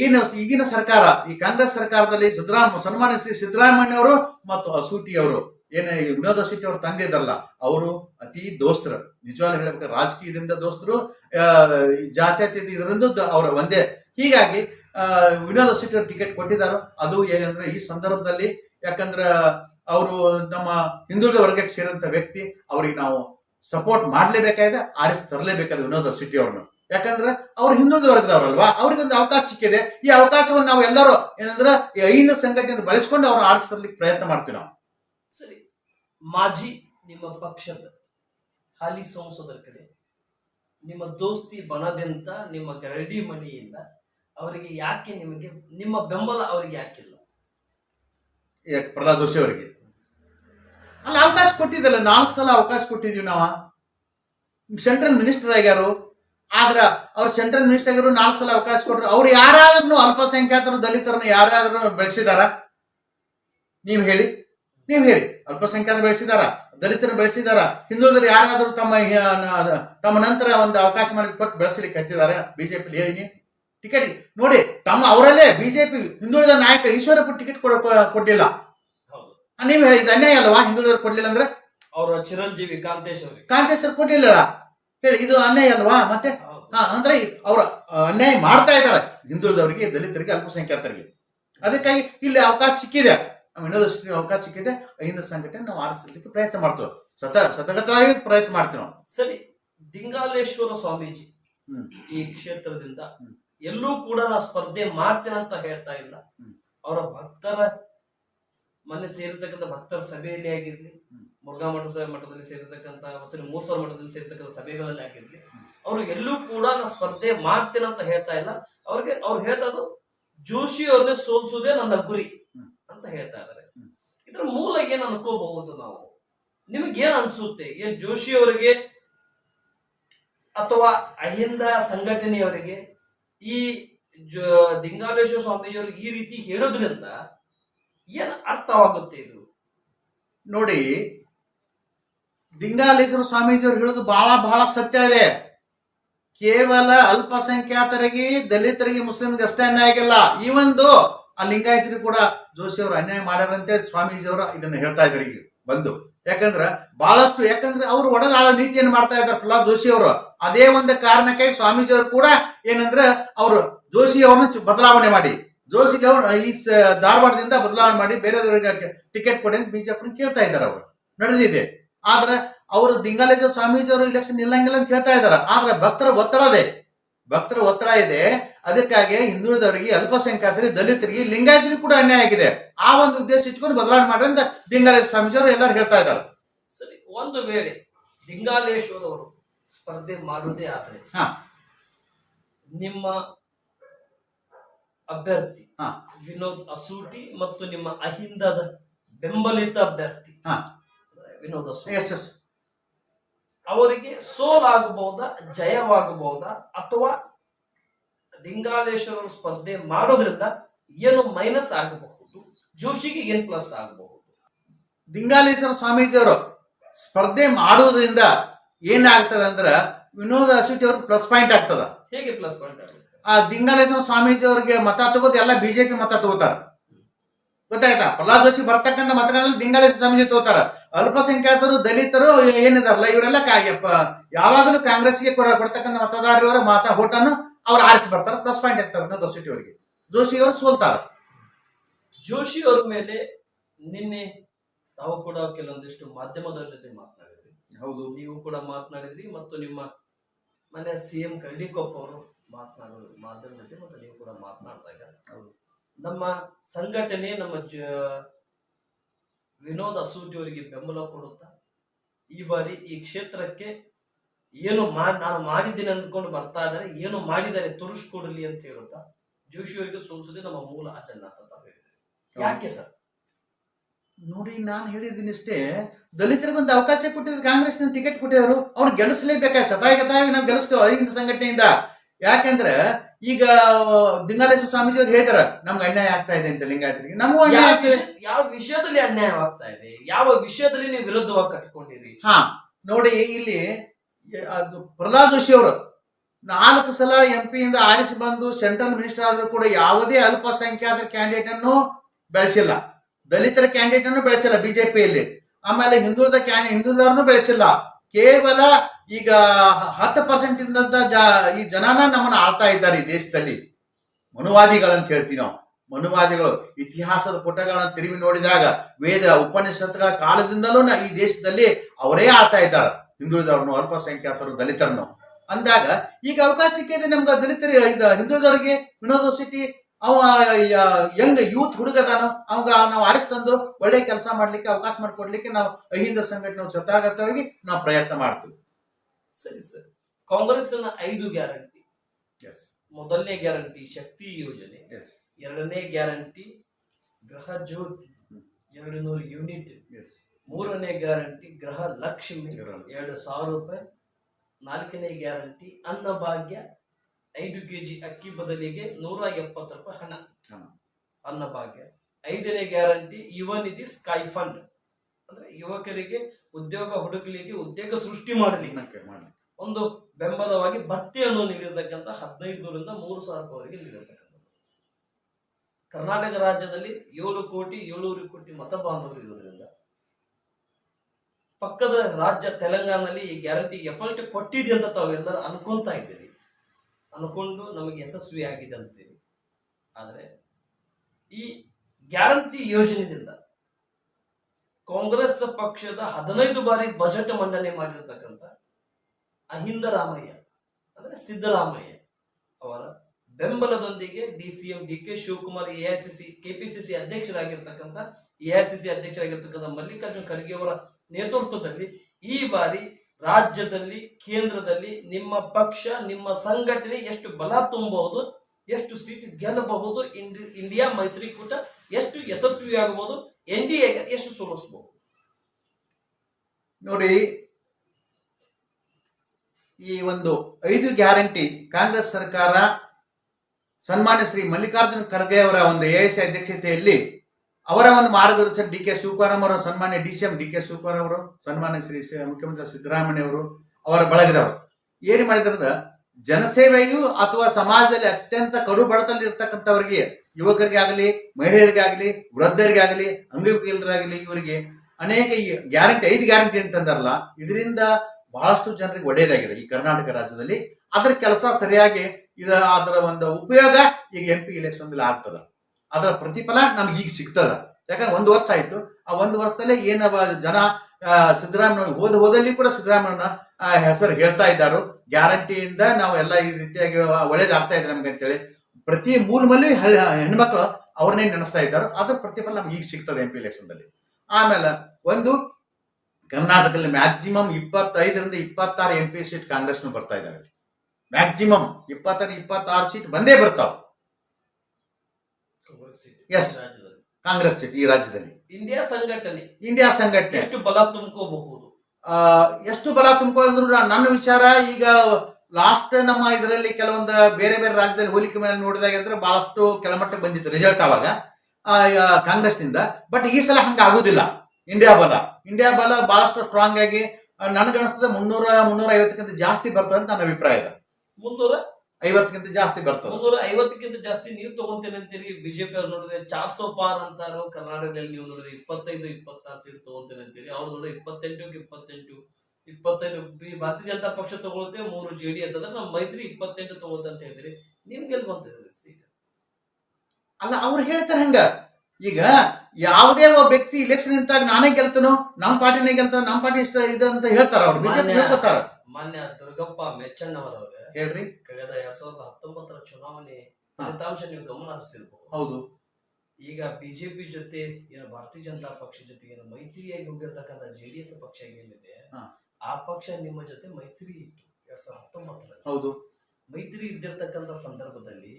ಏನು, ಈಗಿನ ಸರ್ಕಾರ, ಈ ಕಾಂಗ್ರೆಸ್ ಸರ್ಕಾರದಲ್ಲಿ ಸಿದ್ದರಾಮ ಸನ್ಮಾನ ಶ್ರೀ ಸಿದ್ದರಾಮಯ್ಯ ಅವರು ಮತ್ತು ಅಸೂಟಿ ಅವರು ಏನೇ ಈ ವಿನೋದ್ ಅಸೂಟಿ ಅವ್ರ ತಂದೆ ಇದ್ದಲ್ಲ ಅವರು ಅತಿ ದೋಸ್ತರು. ನಿಜವಾಗ್ಲೂ ಹೇಳ್ಬೇಕು, ರಾಜಕೀಯದಿಂದ ದೋಸ್ತರು ಜಾತ್ಯತೀತ ಇದರಿಂದ ಅವರ ಒಂದೇ. ಹೀಗಾಗಿ ವಿನೋದ ಅಸೂಟಿ ಟಿಕೆಟ್ ಕೊಟ್ಟಿದ್ದಾರೆ. ಅದು ಏನಂದ್ರೆ ಈ ಸಂದರ್ಭದಲ್ಲಿ ಯಾಕಂದ್ರೆ, ಅವರು ನಮ್ಮ ಹಿಂದುಳಿದ ವರ್ಗಕ್ಕೆ ಸೇರಿದಂತ ವ್ಯಕ್ತಿ, ಅವ್ರಿಗೆ ನಾವು ಸಪೋರ್ಟ್ ಮಾಡ್ಲೇಬೇಕಾಗಿದೆ, ಆರಿಸಿ ತರಲೇಬೇಕಾದ ವಿನೋದ ಶೆಟ್ಟಿ ಅವ್ರನ್ನು. ಯಾಕಂದ್ರೆ, ಅವ್ರು ಹಿಂದುಳಿದ ವರ್ಗದವರಲ್ವಾ? ಅವ್ರಿಗೆ ಒಂದು ಅವಕಾಶ ಸಿಕ್ಕಿದೆ. ಈ ಅವಕಾಶವನ್ನು ನಾವು ಎಲ್ಲರೂ, ಏನಂದ್ರೆ ಐದು ಸಂಘಟನೆ ಬಳಸ್ಕೊಂಡು ಅವ್ರನ್ನ ಆರಿಸಿ ತರಲಿಕ್ಕೆ ಪ್ರಯತ್ನ ಮಾಡ್ತೀವಿ ನಾವು. ಸರಿ, ಮಾಜಿ ನಿಮ್ಮ ಪಕ್ಷದ ಹಾಲಿ ಸಂಸದರ ಕಡೆ, ನಿಮ್ಮ ದೋಸ್ತಿ ಬಣದಿಂದ, ನಿಮ್ಮ ಗರಡಿ ಮನೆಯಿಂದ ಅವರಿಗೆ ಯಾಕೆ ನಿಮಗೆ, ನಿಮ್ಮ ಬೆಂಬಲ ಅವರಿಗೆ ಯಾಕಿಲ್ಲ? ಪ್ರಹ್ಲಾದ್ ಜೋಶಿ ಅವರಿಗೆ? ಅಲ್ಲ, ಅವಕಾಶ ಕೊಟ್ಟಿದ್ದಲ್ಲ, ನಾಲ್ಕು ಸಲ ಅವಕಾಶ ಕೊಟ್ಟಿದ್ವಿ ನಾವು. ಸೆಂಟ್ರಲ್ ಮಿನಿಸ್ಟರ್ ಆಗ್ಯಾರು. ಆದ್ರ ಅವ್ರು ಸೆಂಟ್ರಲ್ ಮಿನಿಸ್ಟರ್ ಆಗಿರೋ ನಾಲ್ಕು ಸಲ ಅವಕಾಶ ಕೊಟ್ಟರು ಅವ್ರು ಯಾರಾದ್ರೂ ಅಲ್ಪಸಂಖ್ಯಾತರು, ದಲಿತರನ್ನು ಯಾರಾದ್ರೂ ಬೆಳೆಸಿದಾರ? ನೀವು ಹೇಳಿ. ನೀವು ಹೇಳಿ. ಅಲ್ಪಸಂಖ್ಯಾತ ಬೆಳೆಸಿದಾರ? ದಲಿತರು ಬೆಳೆಸಿದಾರ? ಹಿಂದುಳಿದರೆ ಯಾರಾದರೂ ತಮ್ಮ ತಮ್ಮ ನಂತರ ಒಂದು ಅವಕಾಶ ಮಾಡಿ ಕೊಟ್ಟು ಬೆಳೆಸಲಿಕ್ಕೆ ಹತ್ತಿದ್ದಾರೆ ಬಿಜೆಪಿ ಹೇಳಿ ಟಿಕೆಟ್ ನೋಡಿ ತಮ್ಮ ಅವರಲ್ಲೇ ಬಿಜೆಪಿ ಹಿಂದುಳಿದ ನಾಯಕ ಈಶ್ವರಪ್ಪ ಟಿಕೆಟ್ ಕೊಟ್ಟಿಲ್ಲ ಹೇಳಿದ ನೀವ್ ಹೇಳಿ ಇದು ಅನ್ಯಾಯ ಅಲ್ವಾ? ಹಿಂದುಳಿದವ್ರು ಕೊಡ್ಲಿಲ್ಲ ಅಂದ್ರೆ? ಅವರ ಚಿರಂಜೀವಿ ಕಾಂತೇಶ್ವರ ಕಾಂತೇಶ್ವರ್ ಕೊಡ್ಲಿಲ್ಲ ಹೇಳಿ ಇದು ಅನ್ಯಾಯ ಅಲ್ವಾ? ಮತ್ತೆ ಅಂದ್ರೆ ಅವರು ಅನ್ಯಾಯ ಮಾಡ್ತಾ ಇದ್ದಾರೆ ಹಿಂದುಳಿದವರಿಗೆ ದಲಿತರಿಗೆ ಅಲ್ಪಸಂಖ್ಯಾತರಿಗೆ. ಅದಕ್ಕಾಗಿ ಇಲ್ಲಿ ಅವಕಾಶ ಸಿಕ್ಕಿದೆ. ನಾವು ಇನ್ನೊಂದಷ್ಟು ಅವಕಾಶ ಸಿಕ್ಕಿದೆ ಅಹಿಂದ ಸಂಘಟನೆ ನಾವು ಆರಿಸಲಿಕ್ಕೆ ಪ್ರಯತ್ನ ಮಾಡ್ತೇವೆ. ಸತ ಸತತವಾಗಿ ಪ್ರಯತ್ನ ಮಾಡ್ತೇವೆ ನಾವು. ಸರಿ ದಿಂಗಾಲೇಶ್ವರ ಸ್ವಾಮೀಜಿ ಈ ಕ್ಷೇತ್ರದಿಂದ ಎಲ್ಲೂ ಕೂಡ ನಾ ಸ್ಪರ್ಧೆ ಮಾಡ್ತೇನೆ ಅಂತ ಹೇಳ್ತಾ ಇಲ್ಲ. ಅವರ ಭಕ್ತರ ಮನೆ ಸೇರಿರ್ತಕ್ಕಂಥ ಭಕ್ತರ ಸಭೆಯಲ್ಲಿ ಆಗಿರ್ಲಿ. ಮುರುಘಾ ಮಠ ಮಠದಲ್ಲಿ ಸೇರಿರ್ತಕ್ಕಂಥ ಸರಿ ಮೂರ್ ಸಾವಿರ ಮಠದಲ್ಲಿ ಸೇರಿರ್ತಕ್ಕಂಥ ಸಭೆಗಳಲ್ಲಿ ಆಗಿರ್ಲಿ ಅವರು ಎಲ್ಲೂ ಕೂಡ ನಾ ಸ್ಪರ್ಧೆ ಮಾಡ್ತೇನೆ ಅಂತ ಹೇಳ್ತಾ ಇಲ್ಲ. ಅವ್ರಿಗೆ ಅವ್ರು ಹೇಳ್ತಾ ಜೋಶಿ ಅವ್ರನ್ನೇ ಸೋಲ್ಸುದೇ ನನ್ನ ಗುರಿ. ಅಂತ ಹೇಳ್ತಾ ಇದ್ದಾರೆ. ಇದ್ರ ಮೂಲ ಏನ್ ಅನ್ಕೋಬಹುದು ನಾವು. ನಿಮಗೇನ್ ಅನ್ಸುತ್ತೆ? ಏನ್ ಜೋಶಿ ಅವರಿಗೆ ಅಥವಾ ಅಹಿಂದ ಸಂಘಟನೆಯವರಿಗೆ ಈ ದಿಂಗಾಲೇಶ್ವರ ಸ್ವಾಮೀಜಿಯವರು ಈ ರೀತಿ ಹೇಳೋದ್ರಿಂದ ಏನ್ ಅರ್ಥವಾಗುತ್ತೆ ಇದು? ನೋಡಿ ದಿಂಗಾಲೇಶ್ವರ ಸ್ವಾಮೀಜಿಯವರು ಹೇಳೋದು ಬಹಳ ಬಹಳ ಸತ್ಯ ಇದೆ. ಕೇವಲ ಅಲ್ಪಸಂಖ್ಯಾತರಿಗೆ ದಲಿತರಿಗೆ ಮುಸ್ಲಿಮ್ಗೆ ಅಷ್ಟೇ ಅನ್ಯಾಯ ಆಗಿಲ್ಲ. ಈ ಒಂದು ಆ ಲಿಂಗಾಯತರು ಕೂಡ ಜೋಶಿಯವರು ಅನ್ಯಾಯ ಮಾಡ್ಯಾರಂತೆ ಸ್ವಾಮೀಜಿಯವರು ಇದನ್ನ ಹೇಳ್ತಾ ಇದ್ದಾರೆ ಈಗ, ಬಂದು. ಯಾಕಂದ್ರ ಬಹಳಷ್ಟು, ಯಾಕಂದ್ರೆ ಅವರು ಒಡೆದಾಳ ನೀತಿಯನ್ನು ಮಾಡ್ತಾ ಇದ್ದಾರೆ ಪ್ರಹ್ಲಾದ್ ಜೋಶಿ ಅವರು. ಅದೇ ಒಂದು ಕಾರಣಕ್ಕೆ ಸ್ವಾಮೀಜಿಯವರು ಕೂಡ ಏನಂದ್ರೆ ಅವರು ಜೋಶಿ ಅವ್ರನ್ನ ಬದಲಾವಣೆ ಮಾಡಿ. ಜೋಶಿ ಅವ್ರ ಈ ಧಾರವಾಡದಿಂದ ಬದಲಾವಣೆ ಮಾಡಿ ಬೇರೆದವರಿಗೆ ಟಿಕೆಟ್ ಕೊಡಿ ಅಂತ ಬಿಜೆಪಿ ಕೇಳ್ತಾ ಇದ್ದಾರೆ ಅವರು. ನಡೆದಿದೆ. ಆದ್ರೆ ಅವರು ದಿಂಗಾಲೇಜ ಸ್ವಾಮೀಜಿಯವರು ಇಲೆಕ್ಷನ್ ನಿಲ್ಲಂಗಿಲ್ಲ ಅಂತ ಹೇಳ್ತಾ ಇದ್ದಾರೆ. ಆದ್ರೆ ಭಕ್ತರ ಒತ್ತಡ ಇದೆ ಭಕ್ತರ ಒತ್ತಡ ಇದೆ. ಅದಕ್ಕಾಗಿ ಹಿಂದುಳಿದವರಿಗೆ ಅಲ್ಪಸಂಖ್ಯಾತರಿಗೆ ದಲಿತರಿಗೆ ಲಿಂಗಾಯತರಿಗೆ ಕೂಡ ಅನ್ಯಾಯ ಆಗಿದೆ ಆ ಒಂದು ಉದ್ದೇಶ ಇಟ್ಕೊಂಡು ಬದಲಾವಣೆ ಮಾಡ್ರಿ ಅಂತ ದಿಂಗಾಲೇಜ ಸ್ವಾಮೀಜಿಯವರು ಎಲ್ಲರೂ ಹೇಳ್ತಾ ಇದ್ದಾರೆ ಸರಿ ಒಂದು ವೇಳೆ ಲಿಂಗಾಲೇಶ್ವರವರು ಸ್ಪರ್ಧೆ ಮಾಡುವುದೇ ಆದರೆ ಹಾ. ನಿಮ್ಮ ಅಭ್ಯರ್ಥಿ ಹಾ. ವಿನೋದ್ ಅಸೂಟಿ ಮತ್ತು ನಿಮ್ಮ ಅಹಿಂದದ ಬೆಂಬಲಿತ ಅಭ್ಯರ್ಥಿ ಹಾ. ವಿನೋದ್ ಅಸೂಟಿ ಅವರಿಗೆ ಸೋಲಾಗಬಹುದಾ ಜಯವಾಗಬಹುದಾ ಅಥವಾ ಲಿಂಗಾಲೇಶ್ವರರು ಸ್ಪರ್ಧೆ ಮಾಡೋದ್ರಿಂದ ಏನು ಮೈನಸ್ ಆಗಬಹುದು? ಜೋಶಿಗೆ ಏನ್ ಪ್ಲಸ್ ಆಗಬಹುದು? ಲಿಂಗಾಲೇಶ್ವರ ಸ್ವಾಮೀಜಿಯವರು ಸ್ಪರ್ಧೆ ಮಾಡೋದ್ರಿಂದ ಏನಾಗ್ತದೆ ಅಂದ್ರ ವಿನೋದ ಅಶೋಟಿ ಅವ್ರಿಗೆ ಪ್ಲಸ್ ಪಾಯಿಂಟ್ ಆಗ್ತದ. ಹೇಗೆ ಪ್ಲಸ್ ಪಾಯಿಂಟ್ ಆಗುತ್ತೆ? ಆ ದಿಂಗಾಲೇಶ್ವರ ಸ್ವಾಮೀಜಿ ಅವ್ರಿಗೆ ಮತ ತಗೋದು ಎಲ್ಲ ಬಿಜೆಪಿ ಮತ ತಗೋತಾರ. ಗೊತ್ತಾಯ್ತಾ? ಪ್ರಹ್ಲಾದ್ ಜೋಶಿ ಬರ್ತಕ್ಕಂಥ ಮತಗಳಲ್ಲಿ ದಿಂಗಾಲೇಶ್ವರ ಸ್ವಾಮೀಜಿ ತಗೋತಾರ. ಅಲ್ಪಸಂಖ್ಯಾತರು ದಲಿತರು ಏನಿದಾರಲ್ಲ ಇವರೆಲ್ಲ ಯಾವಾಗಲೂ ಕಾಂಗ್ರೆಸ್ಗೆ ಕೊಡ ಕೊಡ್ತಕ್ಕಂಥ ಮತದಾರರ ಮತ ಓಟನ್ನು ಅವ್ರು ಆರಿಸಿ ಬರ್ತಾರೆ ಪ್ಲಸ್ ಪಾಯಿಂಟ್ ಇರ್ತಾರೆ ಅಸೂಟಿ ಅವರಿಗೆ ಜೋಶಿ ಅವರು ಸೋಲ್ತಾರ. ಜೋಶಿ ಅವ್ರ ಮೇಲೆ ನಿನ್ನೆ ತಾವು ಕೂಡ ಕೆಲವೊಂದಿಷ್ಟು ಮಾಧ್ಯಮದವ್ರ ಜೊತೆ ಮಾತನಾಡಿದ್ರಿ. ಹೌದು. ನೀವು ಕೂಡ ಮಾತನಾಡಿದ್ರಿ ಮತ್ತು ನಿಮ್ಮ ಮನೆ ಸಿ ಎಂ ಕಳ್ಳಿಕೊಪ್ಪ ಅವರು ಮಾತನಾಡೋ ಮಾಧ್ಯಮ ಜೊತೆ ಮತ್ತು ನೀವು ಕೂಡ ಮಾತನಾಡಿದಾಗ ಹೌದು. ನಮ್ಮ ಸಂಘಟನೆ ನಮ್ಮ ಜ- ವಿನೋದ್ ಅಸೂಟಿ ಅವರಿಗೆ ಬೆಂಬಲ ಕೊಡುತ್ತಾ ಈ ಬಾರಿ ಈ ಕ್ಷೇತ್ರಕ್ಕೆ ಏನು ಮಾ ನಾನು ಮಾಡಿದ್ದೀನಿ ಅಂದ್ಕೊಂಡು ಬರ್ತಾ ಇದ್ದಾರೆ ಏನು ಮಾಡಿದ್ದಾರೆ ತೋರಿಸ್ಕೊಡಲಿ ಅಂತ ಹೇಳುತ್ತಾ? ಜೋಶಿ ಅವರಿಗೆ ಸೋಲಿಸೋದೇ ನಮ್ಮ ಮೂಲ ಆಚರಣೆ ಅಂತ ತಾವು ಹೇಳಿದ್ರಿ ಯಾಕೆ ಸರ್? ನೋಡಿ ನಾನು ಹೇಳಿದ್ದೀನಿ ಅಷ್ಟೇ ದಲಿತರಿಗೆ ಒಂದು ಅವಕಾಶ ಕೊಟ್ಟಿದ್ರು ಕಾಂಗ್ರೆಸ್ನ ಟಿಕೆಟ್ ಕೊಟ್ಟಿದ್ರು ಅವ್ರು ಗೆಲ್ಲಿಸಲೇಬೇಕಾಗಿ ಸದಾಯ ಗದಾಯ ನಾವು ಗೆಲ್ಲಿಸ್ತೇವೆ ಅಹಿಂದ ಸಂಘಟನೆಯಿಂದ. ಯಾಕೆಂದ್ರೆ ಈಗ ದಿಂಗಾಲೇಶ್ವರ ಸ್ವಾಮೀಜಿ ಅವ್ರು ಹೇಳ್ತಾರ ನಮ್ಗೆ ಅನ್ಯಾಯ ಆಗ್ತಾ ಇದೆ ಅಂತ ಲಿಂಗಾಯತರಿಗೆ. ನಮಗೂ ಅನ್ಯಾಯ ಯಾವ ವಿಷಯದಲ್ಲಿ ಅನ್ಯಾಯವಾಗ್ತಾ ಇದೆ? ಯಾವ ವಿಷಯದಲ್ಲಿ ನೀವು ವಿರುದ್ಧವಾಗಿ ಕಟ್ಕೊಂಡಿರಿ ಹಾ ನೋಡಿ ಇಲ್ಲಿ ಅದು ಪ್ರಹ್ಲಾದ್ ಜೋಶಿ ಅವರು. ನಾಲ್ಕು ಸಲ ಎಂ ಪಿಯಿಂದ ಆರಿಸಿ ಬಂದು ಸೆಂಟ್ರಲ್ ಮಿನಿಸ್ಟರ್ ಆದರೂ ಕೂಡ ಯಾವುದೇ ಅಲ್ಪಸಂಖ್ಯಾತ ಕ್ಯಾಂಡಿಡೇಟ್ ಅನ್ನು ಬೆಳೆಸಿಲ್ಲ. ದಲಿತರ ಕ್ಯಾಂಡಿಡೇಟ್ ಅನ್ನು ಬೆಳೆಸಿಲ್ಲ ಬಿಜೆಪಿಯಲ್ಲಿ. ಆಮೇಲೆ ಹಿಂದುಳಿದ ಕ್ಯಾನ್ ಹಿಂದುಳಿದವ್ರನ್ನು ಬೆಳೆಸಿಲ್ಲ. ಕೇವಲ ಈಗ ಹತ್ತು ಪರ್ಸೆಂಟ್ ಇದ್ದಂತ ಈ ಜನನ ನಮ್ಮನ್ನ ಆಳ್ತಾ ಇದ್ದಾರೆ ಈ ದೇಶದಲ್ಲಿ. ಮನುವಾದಿಗಳಂತ ಹೇಳ್ತೀವಿ ನಾವು. ಮನುವಾದಿಗಳು. ಇತಿಹಾಸದ ಪುಟಗಳನ್ನು ತಿರುವಿ ನೋಡಿದಾಗ ವೇದ ಉಪನಿಷತ್ತರ ಕಾಲದಿಂದಲೂ ಈ ದೇಶದಲ್ಲಿ ಅವರೇ ಆಳ್ತಾ ಇದ್ದಾರೆ. ಹಿಂದುಳಿದವ್ರನ್ನು ಅಲ್ಪಸಂಖ್ಯಾತರು ದಲಿತರನ್ನು. ಅಂದಾಗ ಈಗ ಅವಕಾಶ ಸಿಕ್ಕಿದೆ ನಮ್ಗೆ ದಲಿತರು ಹಿಂದುಳಿದವ್ರಿಗೆ ಸಿಟಿ ಅವ ಯಂಗ್ ಯೂತ್ ಹುಡುಗದಾನು ಅವಾಗ ನಾವು ಆರಿಸ್ತಂದು ಒಳ್ಳೆ ಕೆಲಸ ಮಾಡ್ಲಿಕ್ಕೆ ಅವಕಾಶ ಮಾಡಿಕೊಡ್ಲಿಕ್ಕೆ ನಾವು ಅಹಿಂದ ಸಂಘಟನೆ ಸ್ವತಃಗತವಾಗಿ ನಾವು ಪ್ರಯತ್ನ ಮಾಡ್ತೀವಿ. ಸರಿ ಸರ್. ಕಾಂಗ್ರೆಸ್ನ ಐದು ಗ್ಯಾರಂಟಿ. ಎಸ್ ಮೊದಲನೇ ಗ್ಯಾರಂಟಿ ಶಕ್ತಿ ಯೋಜನೆ. ಎಸ್ ಎರಡನೇ ಗ್ಯಾರಂಟಿ ಗೃಹ ಜ್ಯೋತಿ. ಎರಡು ನೂರು ಯೂನಿಟ್. ಎಸ್ ಮೂರನೇ ಗ್ಯಾರಂಟಿ ಗೃಹ ಲಕ್ಷ್ಮಿ. ಎರಡು ಸಾವಿರ ರೂಪಾಯಿ. ನಾಲ್ಕನೇ ಗ್ಯಾರಂಟಿ ಅನ್ನಭಾಗ್ಯ ಐದು ಕೆಜಿ ಅಕ್ಕಿ ಬದಲಿಗೆ ನೂರ ಎಪ್ಪತ್ತು ರೂಪಾಯಿ ಹಣ. ಅನ್ನಭಾಗ್ಯ ಐದನೇ ಗ್ಯಾರಂಟಿ ಯುವ ನಿಧಿ ಸ್ಕೈ ಫಂಡ್. ಅಂದ್ರೆ ಯುವಕರಿಗೆ ಉದ್ಯೋಗ ಹುಡುಕಲಿಕ್ಕೆ ಉದ್ಯೋಗ ಸೃಷ್ಟಿ ಮಾಡಲಿಕ್ಕೆ. ಮಾಡ್ಲಿ ಒಂದು ಬೆಂಬಲವಾಗಿ ಭತ್ತೆಯನ್ನು ನೀಡಿರ್ತಕ್ಕಂಥ ಹದಿನೈದು ನೂರಿಂದ ಮೂರು ಸಾವಿರ ರೂಪಾಯಿವರೆಗೆ ನೀಡಿರ್ತಕ್ಕಂಥ ಕರ್ನಾಟಕ ರಾಜ್ಯದಲ್ಲಿ ಏಳು ಕೋಟಿ ಏಳೂವರೆ ಕೋಟಿ ಮತ ಬಾಂಧವರು ಇರೋದ್ರಿಂದ ಪಕ್ಕದ ರಾಜ್ಯ ತೆಲಂಗಾಣದಲ್ಲಿ ಈ ಗ್ಯಾರಂಟಿ ಎಫಲ್ಟ್ ಕೊಟ್ಟಿದೆ ಅಂತ ತಾವೆಲ್ಲರೂ ಅನ್ಕೊಂತಾ ಇದ್ದೀರಿ. ಅನ್ಕೊಂಡು ನಮಗೆ ಯಶಸ್ವಿ ಆಗಿದೆ ಅಂತೀರಿ ಆದರೆ ಈ ಗ್ಯಾರಂಟಿ ಯೋಜನೆಯಿಂದ ಕಾಂಗ್ರೆಸ್ ಪಕ್ಷದ ಹದಿನೈದು ಬಾರಿ ಬಜೆಟ್ ಮಂಡನೆ ಮಾಡಿರ್ತಕ್ಕಂಥ ಅಹಿಂದ ರಾಮಯ್ಯ ಅಂದ್ರೆ ಸಿದ್ದರಾಮಯ್ಯ ಅವರ ಬೆಂಬಲದೊಂದಿಗೆ D C M, D K Shivakumar AICC KPCC ಅಧ್ಯಕ್ಷರಾಗಿರ್ತಕ್ಕಂಥ AICC ಅಧ್ಯಕ್ಷರಾಗಿರ್ತಕ್ಕಂಥ ಮಲ್ಲಿಕಾರ್ಜುನ್ ಖರ್ಗೆ ಅವರ ನೇತೃತ್ವದಲ್ಲಿ ಈ ಬಾರಿ ರಾಜ್ಯದಲ್ಲಿ, ಕೇಂದ್ರದಲ್ಲಿ ನಿಮ್ಮ ಪಕ್ಷ, ನಿಮ್ಮ ಸಂಘಟನೆ ಎಷ್ಟು ಬಲ ತುಂಬಬಹುದು, ಎಷ್ಟು ಸೀಟ್ ಗೆಲ್ಲಬಹುದು ಇಂಡಿಯಾ ಮೈತ್ರಿಕೂಟ ಎಷ್ಟು ಯಶಸ್ವಿಯಾಗಬಹುದು, ಎನ್ ಡಿ ಎಗೆ ಎಷ್ಟು ಸೋಲಿಸಬಹುದು? ನೋಡಿ, ಈ ಒಂದು ಐದು ಗ್ಯಾರಂಟಿ ಕಾಂಗ್ರೆಸ್ ಸರ್ಕಾರ ಸನ್ಮಾನ್ಯ ಶ್ರೀ ಮಲ್ಲಿಕಾರ್ಜುನ ಖರ್ಗೆ ಅವರ ಒಂದು ಎ ಎಸ್ ಅಧ್ಯಕ್ಷತೆಯಲ್ಲಿ ಅವರ ಒಂದು ಮಾರ್ಗದರ್ಶನ ಡಿ ಕೆ ಶಿವಕುಮಾರ್ ಅವರು, ಸನ್ಮಾನ್ಯ D C M D K Shivakumar ಅವರು, ಸನ್ಮಾನ್ಯ ಶ್ರೀ ಮುಖ್ಯಮಂತ್ರಿ ಸಿದ್ದರಾಮಯ್ಯ ಅವರು ಅವರ ಬಳಗದವರು. ಏನು ಮಾಡಿದ್ರದ ಜನಸೇವೆಯು ಅಥವಾ ಸಮಾಜದಲ್ಲಿ ಅತ್ಯಂತ ಕಡು ಬಡತಲ್ಲಿ ಇರ್ತಕ್ಕಂಥವ್ರಿಗೆ ಯುವಕರಿಗೆ ಆಗಲಿ, ಮಹಿಳೆಯರಿಗೆ ಆಗಲಿ, ವೃದ್ಧರಿಗೆ ಆಗಲಿ ಅಂಗವಿಕಲರಾಗಲಿ ಇವರಿಗೆ ಅನೇಕ ಈ ಗ್ಯಾರಂಟಿ, ಐದು ಗ್ಯಾರಂಟಿ ಅಂತಂದಾರಲ್ಲ ಇದರಿಂದ ಬಹಳಷ್ಟು ಜನರಿಗೆ ಒಳ್ಳೆಯದಾಗಿದೆ ಈ ಕರ್ನಾಟಕ ರಾಜ್ಯದಲ್ಲಿ. ಅದರ ಕೆಲಸ ಸರಿಯಾಗಿ ಇದ, ಅದರ ಒಂದು ಉಪಯೋಗ ಈಗ ಎಂ ಪಿ ಎಲೆಕ್ಷನ್ ಆಗ್ತದ. ಅದರ ಪ್ರತಿಫಲ ನಮ್ಗೆ ಈಗ ಸಿಗ್ತದ. ಯಾಕಂದ್ರೆ ಒಂದು ವರ್ಷ ಆಯ್ತು. ಆ ಒಂದು ವರ್ಷದಲ್ಲೇ ಏನ ಜನ ಸಿದ್ದರಾಮಯ್ಯ ಹೋದ ಹೋದಲ್ಲಿ ಕೂಡ ಸಿದ್ದರಾಮಯ್ಯನ ಹೆಸರು ಹೇಳ್ತಾ ಇದ್ದಾರು. ಗ್ಯಾರಂಟಿಯಿಂದ ನಾವು ಎಲ್ಲ ಈ ರೀತಿಯಾಗಿ ಒಳ್ಳೇದಾಗ್ತಾ ಇದೆ ನಮ್ಗೆ ಅಂತೇಳಿ. ಪ್ರತಿ ಮೂಲಮಲ್ಲಿ ಹೆಣ್ಮಕ್ಳು ಅವ್ರನ್ನೇ ನೆನೆಸ್ತಾ ಇದ್ದಾರೆ. ಅದ್ರ ಪ್ರತಿಫಲ ನಮ್ಗೆ ಈಗ ಸಿಗ್ತದೆ ಎಂ ಪಿ ಎಲೆಕ್ಷನ್ದಲ್ಲಿ ಆಮೇಲೆ ಒಂದು, ಕರ್ನಾಟಕದಲ್ಲಿ ಮ್ಯಾಕ್ಸಿಮಮ್ ಇಪ್ಪತ್ತೈದರಿಂದ ಇಪ್ಪತ್ತಾರು ಎಂ ಪಿ ಸೀಟ್ ಕಾಂಗ್ರೆಸ್ನು ಬರ್ತಾ ಇದ್ದಾವೆ. ಮ್ಯಾಕ್ಸಿಮಮ್ ಇಪ್ಪತ್ತಾರು ಇಪ್ಪತ್ತಾರು ಸೀಟ್ ಬಂದೇ ಬರ್ತಾವ. ಕಾಂಗ್ರೆಸ್ ಸೀಟ್ ಈ ರಾಜ್ಯದಲ್ಲಿ. ಇಂಡಿಯಾ ಸಂಘಟನೆ. ಇಂಡಿಯಾ ಸಂಘಟನೆ. ಎಷ್ಟು ಬಲ ತುಂಬ್ಕೋಬಹುದು? ಎಷ್ಟು ಬಲ ತುಂಬಿಕೊಂಡ್ರು ನನ್ನ ವಿಚಾರ ಈಗ ಲಾಸ್ಟ್ ನಮ್ಮ ಇದರಲ್ಲಿ ಕೆಲವೊಂದು ಬೇರೆ ಬೇರೆ ರಾಜ್ಯದಲ್ಲಿ ಹೋಲಿಕೆ ಮೇಲೆ ನೋಡಿದಾಗ ಅಂದ್ರೆ ಬಹಳಷ್ಟು ಕೆಳಮಟ್ಟಕ್ಕೆ ಬಂದಿತ್ತು ರಿಸಲ್ಟ್ ಅವಾಗ ಕಾಂಗ್ರೆಸ್ನಿಂದ. ಬಟ್ ಈ ಸಲ ಹಂಗೆ ಆಗುದಿಲ್ಲ. ಇಂಡಿಯಾ ಬಲ. ಇಂಡಿಯಾ ಬಲ ಬಹಳಷ್ಟು ಸ್ಟ್ರಾಂಗ್ ಆಗಿ ನನಗನ್ಸ್ತದೆ ಮುನ್ನೂರ ಮುನ್ನೂರ ಐವತ್ತಕ್ಕಿಂತ ಜಾಸ್ತಿ ಬರ್ತದೆ ಅಂತ ನನ್ನ ಅಭಿಪ್ರಾಯ ಇದೆ. ಮುನ್ನೂರ? ಐವತ್ತಕ್ಕಿಂತ ಜಾಸ್ತಿ ಬರ್ತದೆ. ಮುನ್ನೂರ ಐವತ್ತಕ್ಕಿಂತ ಜಾಸ್ತಿ ನೀವು ತಗೊಂತೇನೆ ಅಂತೀರಿ ಬಿಜೆಪಿ ಅವ್ರು ನೋಡಿದ್ರೆ ಚಾರ್ ಸೋ ಪಾರ್ ಅಂತಾರು ಕರ್ನಾಟಕದಲ್ಲಿ ನೀವು ನೋಡಿದ್ರೆ ಇಪ್ಪತ್ತೈದು ಇಪ್ಪತ್ತಾರು ಸೀಟ್ ತಗೊಂತೇನೆ ಅಂತೀರಿ ಅವ್ರು ನೋಡಿದ್ರೆ ಇಪ್ಪತ್ತೆಂಟು ಇಪ್ಪತ್ತೆಂಟು ಇಪ್ಪತ್ತೈದು ಭಾರತೀಯ ಜನತಾ ಪಕ್ಷ ತಗೊಳುತ್ತೆ ಮೂರು ಜೆ ಡಿ ಎಸ್ ಅಂದ್ರೆ ನಮ್ಮ ಮೈತ್ರಿ ಇಪ್ಪತ್ತೆಂಟು ತಗೋತ ಅಂತ ಹೇಳ್ತೀರಿ. ನಿಮ್ಗೆ ಎಲ್ಲಿ ಬಂತಿದ್ರಿ ಸೀಟ್. ಅಲ್ಲ ಅವ್ರು ಹೇಳ್ತಾರೆ ಹಂಗ? ಈಗ ಯಾವುದೇ ಒಬ್ಬ ವ್ಯಕ್ತಿ ಇಲೆಕ್ಷನ್ ನಿಂತಾಗ ನಾನೇ ಗೆಲ್ತನೋ ನಮ್ಮ ಪಾರ್ಟಿನೇ ಗೆಲ್ತಾನ ನಮ್ಮ ಪಾರ್ಟಿ ಇಷ್ಟ ಇದೆ ಅಂತ ಹೇಳ್ತಾರ ಅವ್ರು. ಬಿಜೆಪಿ ಹೇಳ್ಕೊತಾರ ಮಾನ್ಯ ದುರ್ಗಪ್ಪ ಮೆಚ್ಚಣ್ಣವರವ್ರೆ. ಹೇಳ್ರಿ. ಕಳೆದ ಎರಡ್ ಸಾವಿರದ ಹತ್ತೊಂಬತ್ತರ ಚುನಾವಣೆ ಫಲಿತಾಂಶ ನೀವು ಗಮನ ಹರಿಸಿರ್ಬೋದು. ಹೌದು. ಈಗ ಬಿಜೆಪಿ ಜೊತೆ ಏನು ಭಾರತೀಯ ಜನತಾ ಪಕ್ಷ ಜೊತೆ ಏನು ಮೈತ್ರಿಯಾಗಿ ಹೋಗಿರ್ತಕ್ಕಂಥ ಜೆ ಡಿ ಎಸ್ ಪಕ್ಷ ಏನಿದೆ ಆ ಪಕ್ಷ ನಿಮ್ಮ ಜೊತೆ ಮೈತ್ರಿ ಇತ್ತು ಎರಡ್ ಸಾವಿರದ ಹತ್ತೊಂಬತ್ತರಲ್ಲಿ. ಹೌದು. ಮೈತ್ರಿ ಇದ್ದಿರ್ತಕ್ಕಂಥ ಸಂದರ್ಭದಲ್ಲಿ.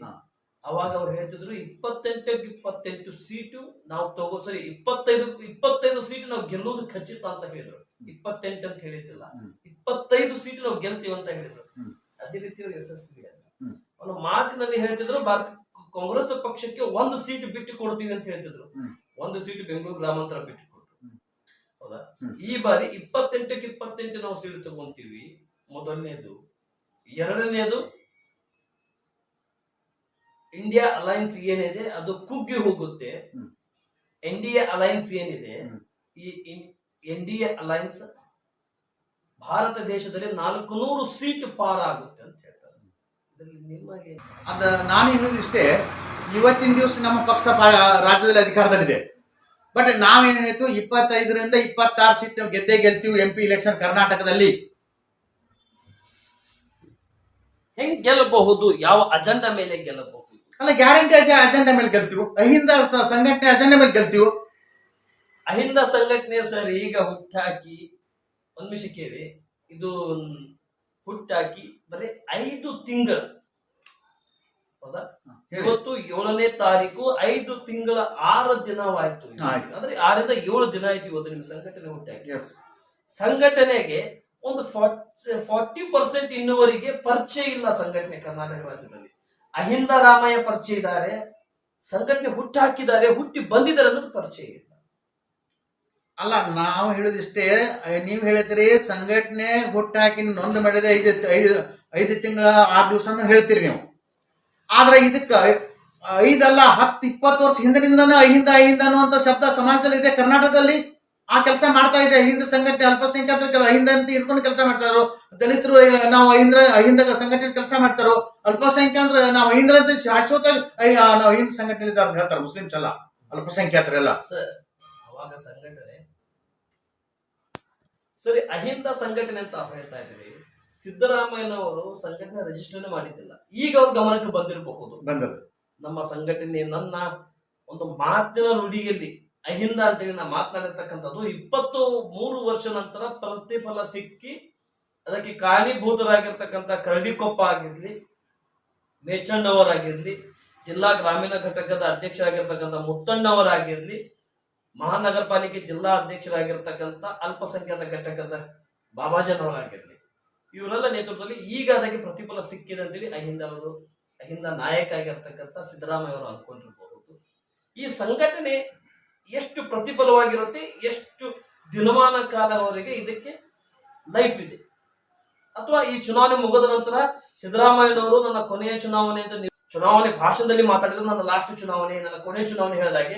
ಅವಾಗ ಅವ್ರು ಹೇಳ್ತಿದ್ರು ಇಪ್ಪತ್ತೆಂಟಕ್ಕೆ ಇಪ್ಪತ್ತೆಂಟು ಸೀಟು ನಾವು ತಗೋ ಸರಿ ಇಪ್ಪತ್ತೈದು ಇಪ್ಪತ್ತೈದು ಸೀಟು ನಾವು ಗೆಲ್ಲುವುದು ಖಚಿತ ಅಂತ ಹೇಳಿದ್ರು. ಇಪ್ಪತ್ತೆಂಟು ಅಂತ ಹೇಳಿದ್ದಿಲ್ಲ. ಇಪ್ಪತ್ತೈದು ಸೀಟ್ ನಾವು ಗೆಲ್ತೀವಿ ಅಂತ ಹೇಳಿದ್ರು. ಅದೇ ರೀತಿ ಅವ್ರು ಯಶಸ್ವಿ. ಅವನು ಮಾತಿನಲ್ಲಿ ಹೇಳ್ತಿದ್ರು ಭಾರತ ಕಾಂಗ್ರೆಸ್ ಪಕ್ಷಕ್ಕೆ ಒಂದು ಸೀಟ್ ಬಿಟ್ಟು ಕೊಡ್ತೀವಿ ಅಂತ ಹೇಳ್ತಿದ್ರು. ಒಂದು ಸೀಟ್ ಬೆಂಗಳೂರು ಗ್ರಾಮಾಂತರ ಬಿಟ್ಟು ಕೊಟ್ರು. ಹೌದಾ? ಈ ಬಾರಿ ಇಪ್ಪತ್ತೆಂಟಕ್ಕೆ ಇಪ್ಪತ್ತೆಂಟು ನಾವು ಸೀಟ್ ತಗೊಂತೀವಿ. ಮೊದಲನೇದು. ಎರಡನೇದು ಇಂಡಿಯಾ ಅಲೈನ್ಸ್ ಏನಿದೆ ಅದು ಕುಗ್ಗಿ ಹೋಗುತ್ತೆ. ಎನ್ ಡಿ ಎ ಅಲೈನ್ಸ್ ಏನಿದೆ ಈ N D A alliance Bharat ದೇಶದಲ್ಲಿ ನಾಲ್ಕು ನೂರು ಸೀಟ್ ಪಾರಾಗುತ್ತೆ ಅಂತ ಹೇಳ್ತಾರೆ. ಇದರಲ್ಲಿ ನಿಮಗೆ ಅದ ನಾನು ಹೇಳೋದು ಇಷ್ಟೇ ಇವತ್ತಿನ ದಿವಸ ನಮ್ಮ ಪಕ್ಷ ರಾಜ್ಯದಲ್ಲಿ ಅಧಿಕಾರದಲ್ಲಿದೆ. ಬಟ್ ನಾವೇನೇನಿತ್ತು ಇಪ್ಪತ್ತೈದರಿಂದ ಇಪ್ಪತ್ತಾರು ಸೀಟ್ ನಾವು ಗೆದ್ದೇ ಗೆಲ್ತೀವಿ ಎಂ ಪಿ ಇಲೆಕ್ಷನ್ ಕರ್ನಾಟಕದಲ್ಲಿ. ಹೆಂಗ್ ಗೆಲ್ಲಬಹುದು? ಯಾವ ಅಜೆಂಡಾ ಮೇಲೆ ಗೆಲ್ಲಬಹುದು? ಅಲ್ಲ ಗ್ಯಾರಂಟಿ ಅಜೆಂಡಾ ಮೇಲೆ ಗೆಲ್ತೀವಿ. ಅಹಿಂದ ಸಂಘಟನೆ ಅಜೆಂಡಾ ಮೇಲೆ ಗೆಲ್ತೀವಿ. ಅಹಿಂದ ಸಂಘಟನೆ ಸರ್ ಈಗ ಹುಟ್ಟಾಕಿ ಒಂದ್ ಕೇಳಿ. ಇದು ಹುಟ್ಟಾಕಿ ಬರೀ ಐದು ತಿಂಗಳು. ಹೌದಾ? ಇವತ್ತು ಏಳನೇ ತಾರೀಕು ಐದು ತಿಂಗಳ ಆರು ದಿನವಾಯ್ತು ಅಂದ್ರೆ ಆರಿಂದ ಏಳು ದಿನ ಆಯ್ತು ಇವತ್ತು ನಿಮ್ಮ ಸಂಘಟನೆ ಹುಟ್ಟಾಕಿ. ಸಂಘಟನೆಗೆ ಒಂದು ಫಾರ್ಟಿ ಪರ್ಸೆಂಟ್ ಇನ್ನುವರೆಗೆ ಪರಿಚಯ ಇಲ್ಲ ಸಂಘಟನೆ ಕರ್ನಾಟಕ ರಾಜ್ಯದಲ್ಲಿ. ಅಹಿಂದ ರಾಮಯ್ಯ ಪರಿಚಯ ಇದ್ದಾರೆ. ಸಂಘಟನೆ ಹುಟ್ಟಾಕಿದ್ದಾರೆ ಹುಟ್ಟಿ ಬಂದಿದ್ದಾರೆ ಅನ್ನೋದು ಪರಿಚಯ ಇಲ್ಲ ಅಲ್ಲ, ನಾವು ಹೇಳುದಿಷ್ಟೇ ನೀವು ಹೇಳ್ತೀರಿ, ಸಂಘಟನೆ ಹುಟ್ಟಾಕಿ ನೊಂದು ಮಾಡಿದ ಐದು ಐದು ಐದು ತಿಂಗಳ, ಆರು ದಿವಸನೂ ಹೇಳ್ತೀರಿ ನೀವು. ಆದ್ರೆ ಇದಕ್ಕೆ, ಐದಲ್ಲ, ಹತ್ತು ಇಪ್ಪತ್ತು ವರ್ಷ ಹಿಂದಿನಿಂದನೂ ಅಹಿಂದ ಅಹಿಂದ ಅನ್ನುವಂಥ ಶಬ್ದ ಸಮಾಜದಲ್ಲಿ ಇದೆ, ಕರ್ನಾಟಕದಲ್ಲಿ? ಆ ಕೆಲಸ ಮಾಡ್ತಾ ಇದೆ ಅಹಿಂದ ಸಂಘಟನೆ ಅಲ್ಪಸಂಖ್ಯಾತರ ಅಹಿಂದ ಅಂತ ಹಿಡ್ಕೊಂಡು ಕೆಲಸ ಮಾಡ್ತಾರೋ ದಲಿತರು ನಾವು ಅಹಿಂದ್ರ ಅಹಿಂದ ಸಂಘಟನೆ ಕೆಲಸ ಮಾಡ್ತಾರೋ? ಅಲ್ಪಸಂಖ್ಯಾತರ, ನಾವು ಅಹಿಂದ್ರ ಅಂತ ಶಾಶ್ವತ ನಾವು ಅಹಿಂದ ಸಂಘಟನೆ ಅಂತ ಹೇಳ್ತಾರೆ, ಮುಸ್ಲಿಮ್ಸ್ ಎಲ್ಲ, ಅಲ್ಪಸಂಖ್ಯಾತರೆಲ್ಲ. ಅವಾಗ ಸಂಘಟನೆ ಸರಿ ಅಹಿಂದ ಸಂಘಟನೆ ಅಂತ ಹೇಳ್ತಾ ಇದ್ದೀವಿ. ಸಿದ್ದರಾಮಯ್ಯನವರು ಸಂಘಟನೆ ರಿಜಿಸ್ಟರ್ ಮಾಡಿದ್ದಿಲ್ಲ. ಈಗ ಅವ್ರ ಗಮನಕ್ಕೆ ಬಂದಿರಬಹುದು. ನಮ್ಮ ಸಂಘಟನೆ ನನ್ನ ಒಂದು ಮಾತಿನ ನುಡಿಯಲ್ಲಿ ಅಹಿಂದ ಅಂತೇಳಿ ನಾ ಮಾತನಾಡಿರ್ತಕ್ಕಂಥದ್ದು ಇಪ್ಪತ್ತು ಮೂರು ವರ್ಷ ನಂತರ ಪ್ರತಿಫಲ ಸಿಕ್ಕಿ ಅದಕ್ಕೆ ಕಾರಣೀಭೂತರಾಗಿರ್ತಕ್ಕಂಥ ಕರಡಿಕೊಪ್ಪ ಆಗಿರ್ಲಿ ಮೇಚಣ್ಣವರಾಗಿರ್ಲಿ ಜಿಲ್ಲಾ ಗ್ರಾಮೀಣ ಘಟಕದ ಅಧ್ಯಕ್ಷರಾಗಿರ್ತಕ್ಕಂಥ ಮುತ್ತಣ್ಣವರಾಗಿರ್ಲಿ ಮಹಾನಗರ ಪಾಲಿಕೆ ಜಿಲ್ಲಾ ಅಧ್ಯಕ್ಷರಾಗಿರ್ತಕ್ಕಂಥ ಅಲ್ಪಸಂಖ್ಯಾತ ಘಟಕದ ಬಾಬಾಜನವರಾಗಿರಲಿ, ಇವರೆಲ್ಲ ನೇತೃತ್ವದಲ್ಲಿ ಈಗ ಅದಕ್ಕೆ ಪ್ರತಿಫಲ ಸಿಕ್ಕಿದೆ ಅಂತೇಳಿ ಅಹಿಂದ ಅವರು, ಅಹಿಂದ ನಾಯಕ ಆಗಿರ್ತಕ್ಕಂಥ ಸಿದ್ದರಾಮಯ್ಯ ಅವರು ಅನ್ಕೊಂಡಿರಬಹುದು. ಈ ಸಂಘಟನೆ ಎಷ್ಟು ಪ್ರತಿಫಲವಾಗಿರುತ್ತೆ, ಎಷ್ಟು ದಿನಮಾನ ಕಾಲವರೆಗೆ ಇದಕ್ಕೆ ಲೈಫ್ ಇದೆ. ಅಥವಾ ಈ ಚುನಾವಣೆ ಮುಗಿದ ನಂತರ ಸಿದ್ದರಾಮಯ್ಯನವರು ನನ್ನ ಕೊನೆಯ ಚುನಾವಣೆ ಅಂತ ನೀವು ಚುನಾವಣೆ ಭಾಷಣದಲ್ಲಿ ಮಾತಾಡಿದ್ರು, ನನ್ನ ಲಾಸ್ಟ್ ಚುನಾವಣೆ, ನನ್ನ ಕೊನೆಯ ಚುನಾವಣೆ ಹೇಳಿದಾಗೆ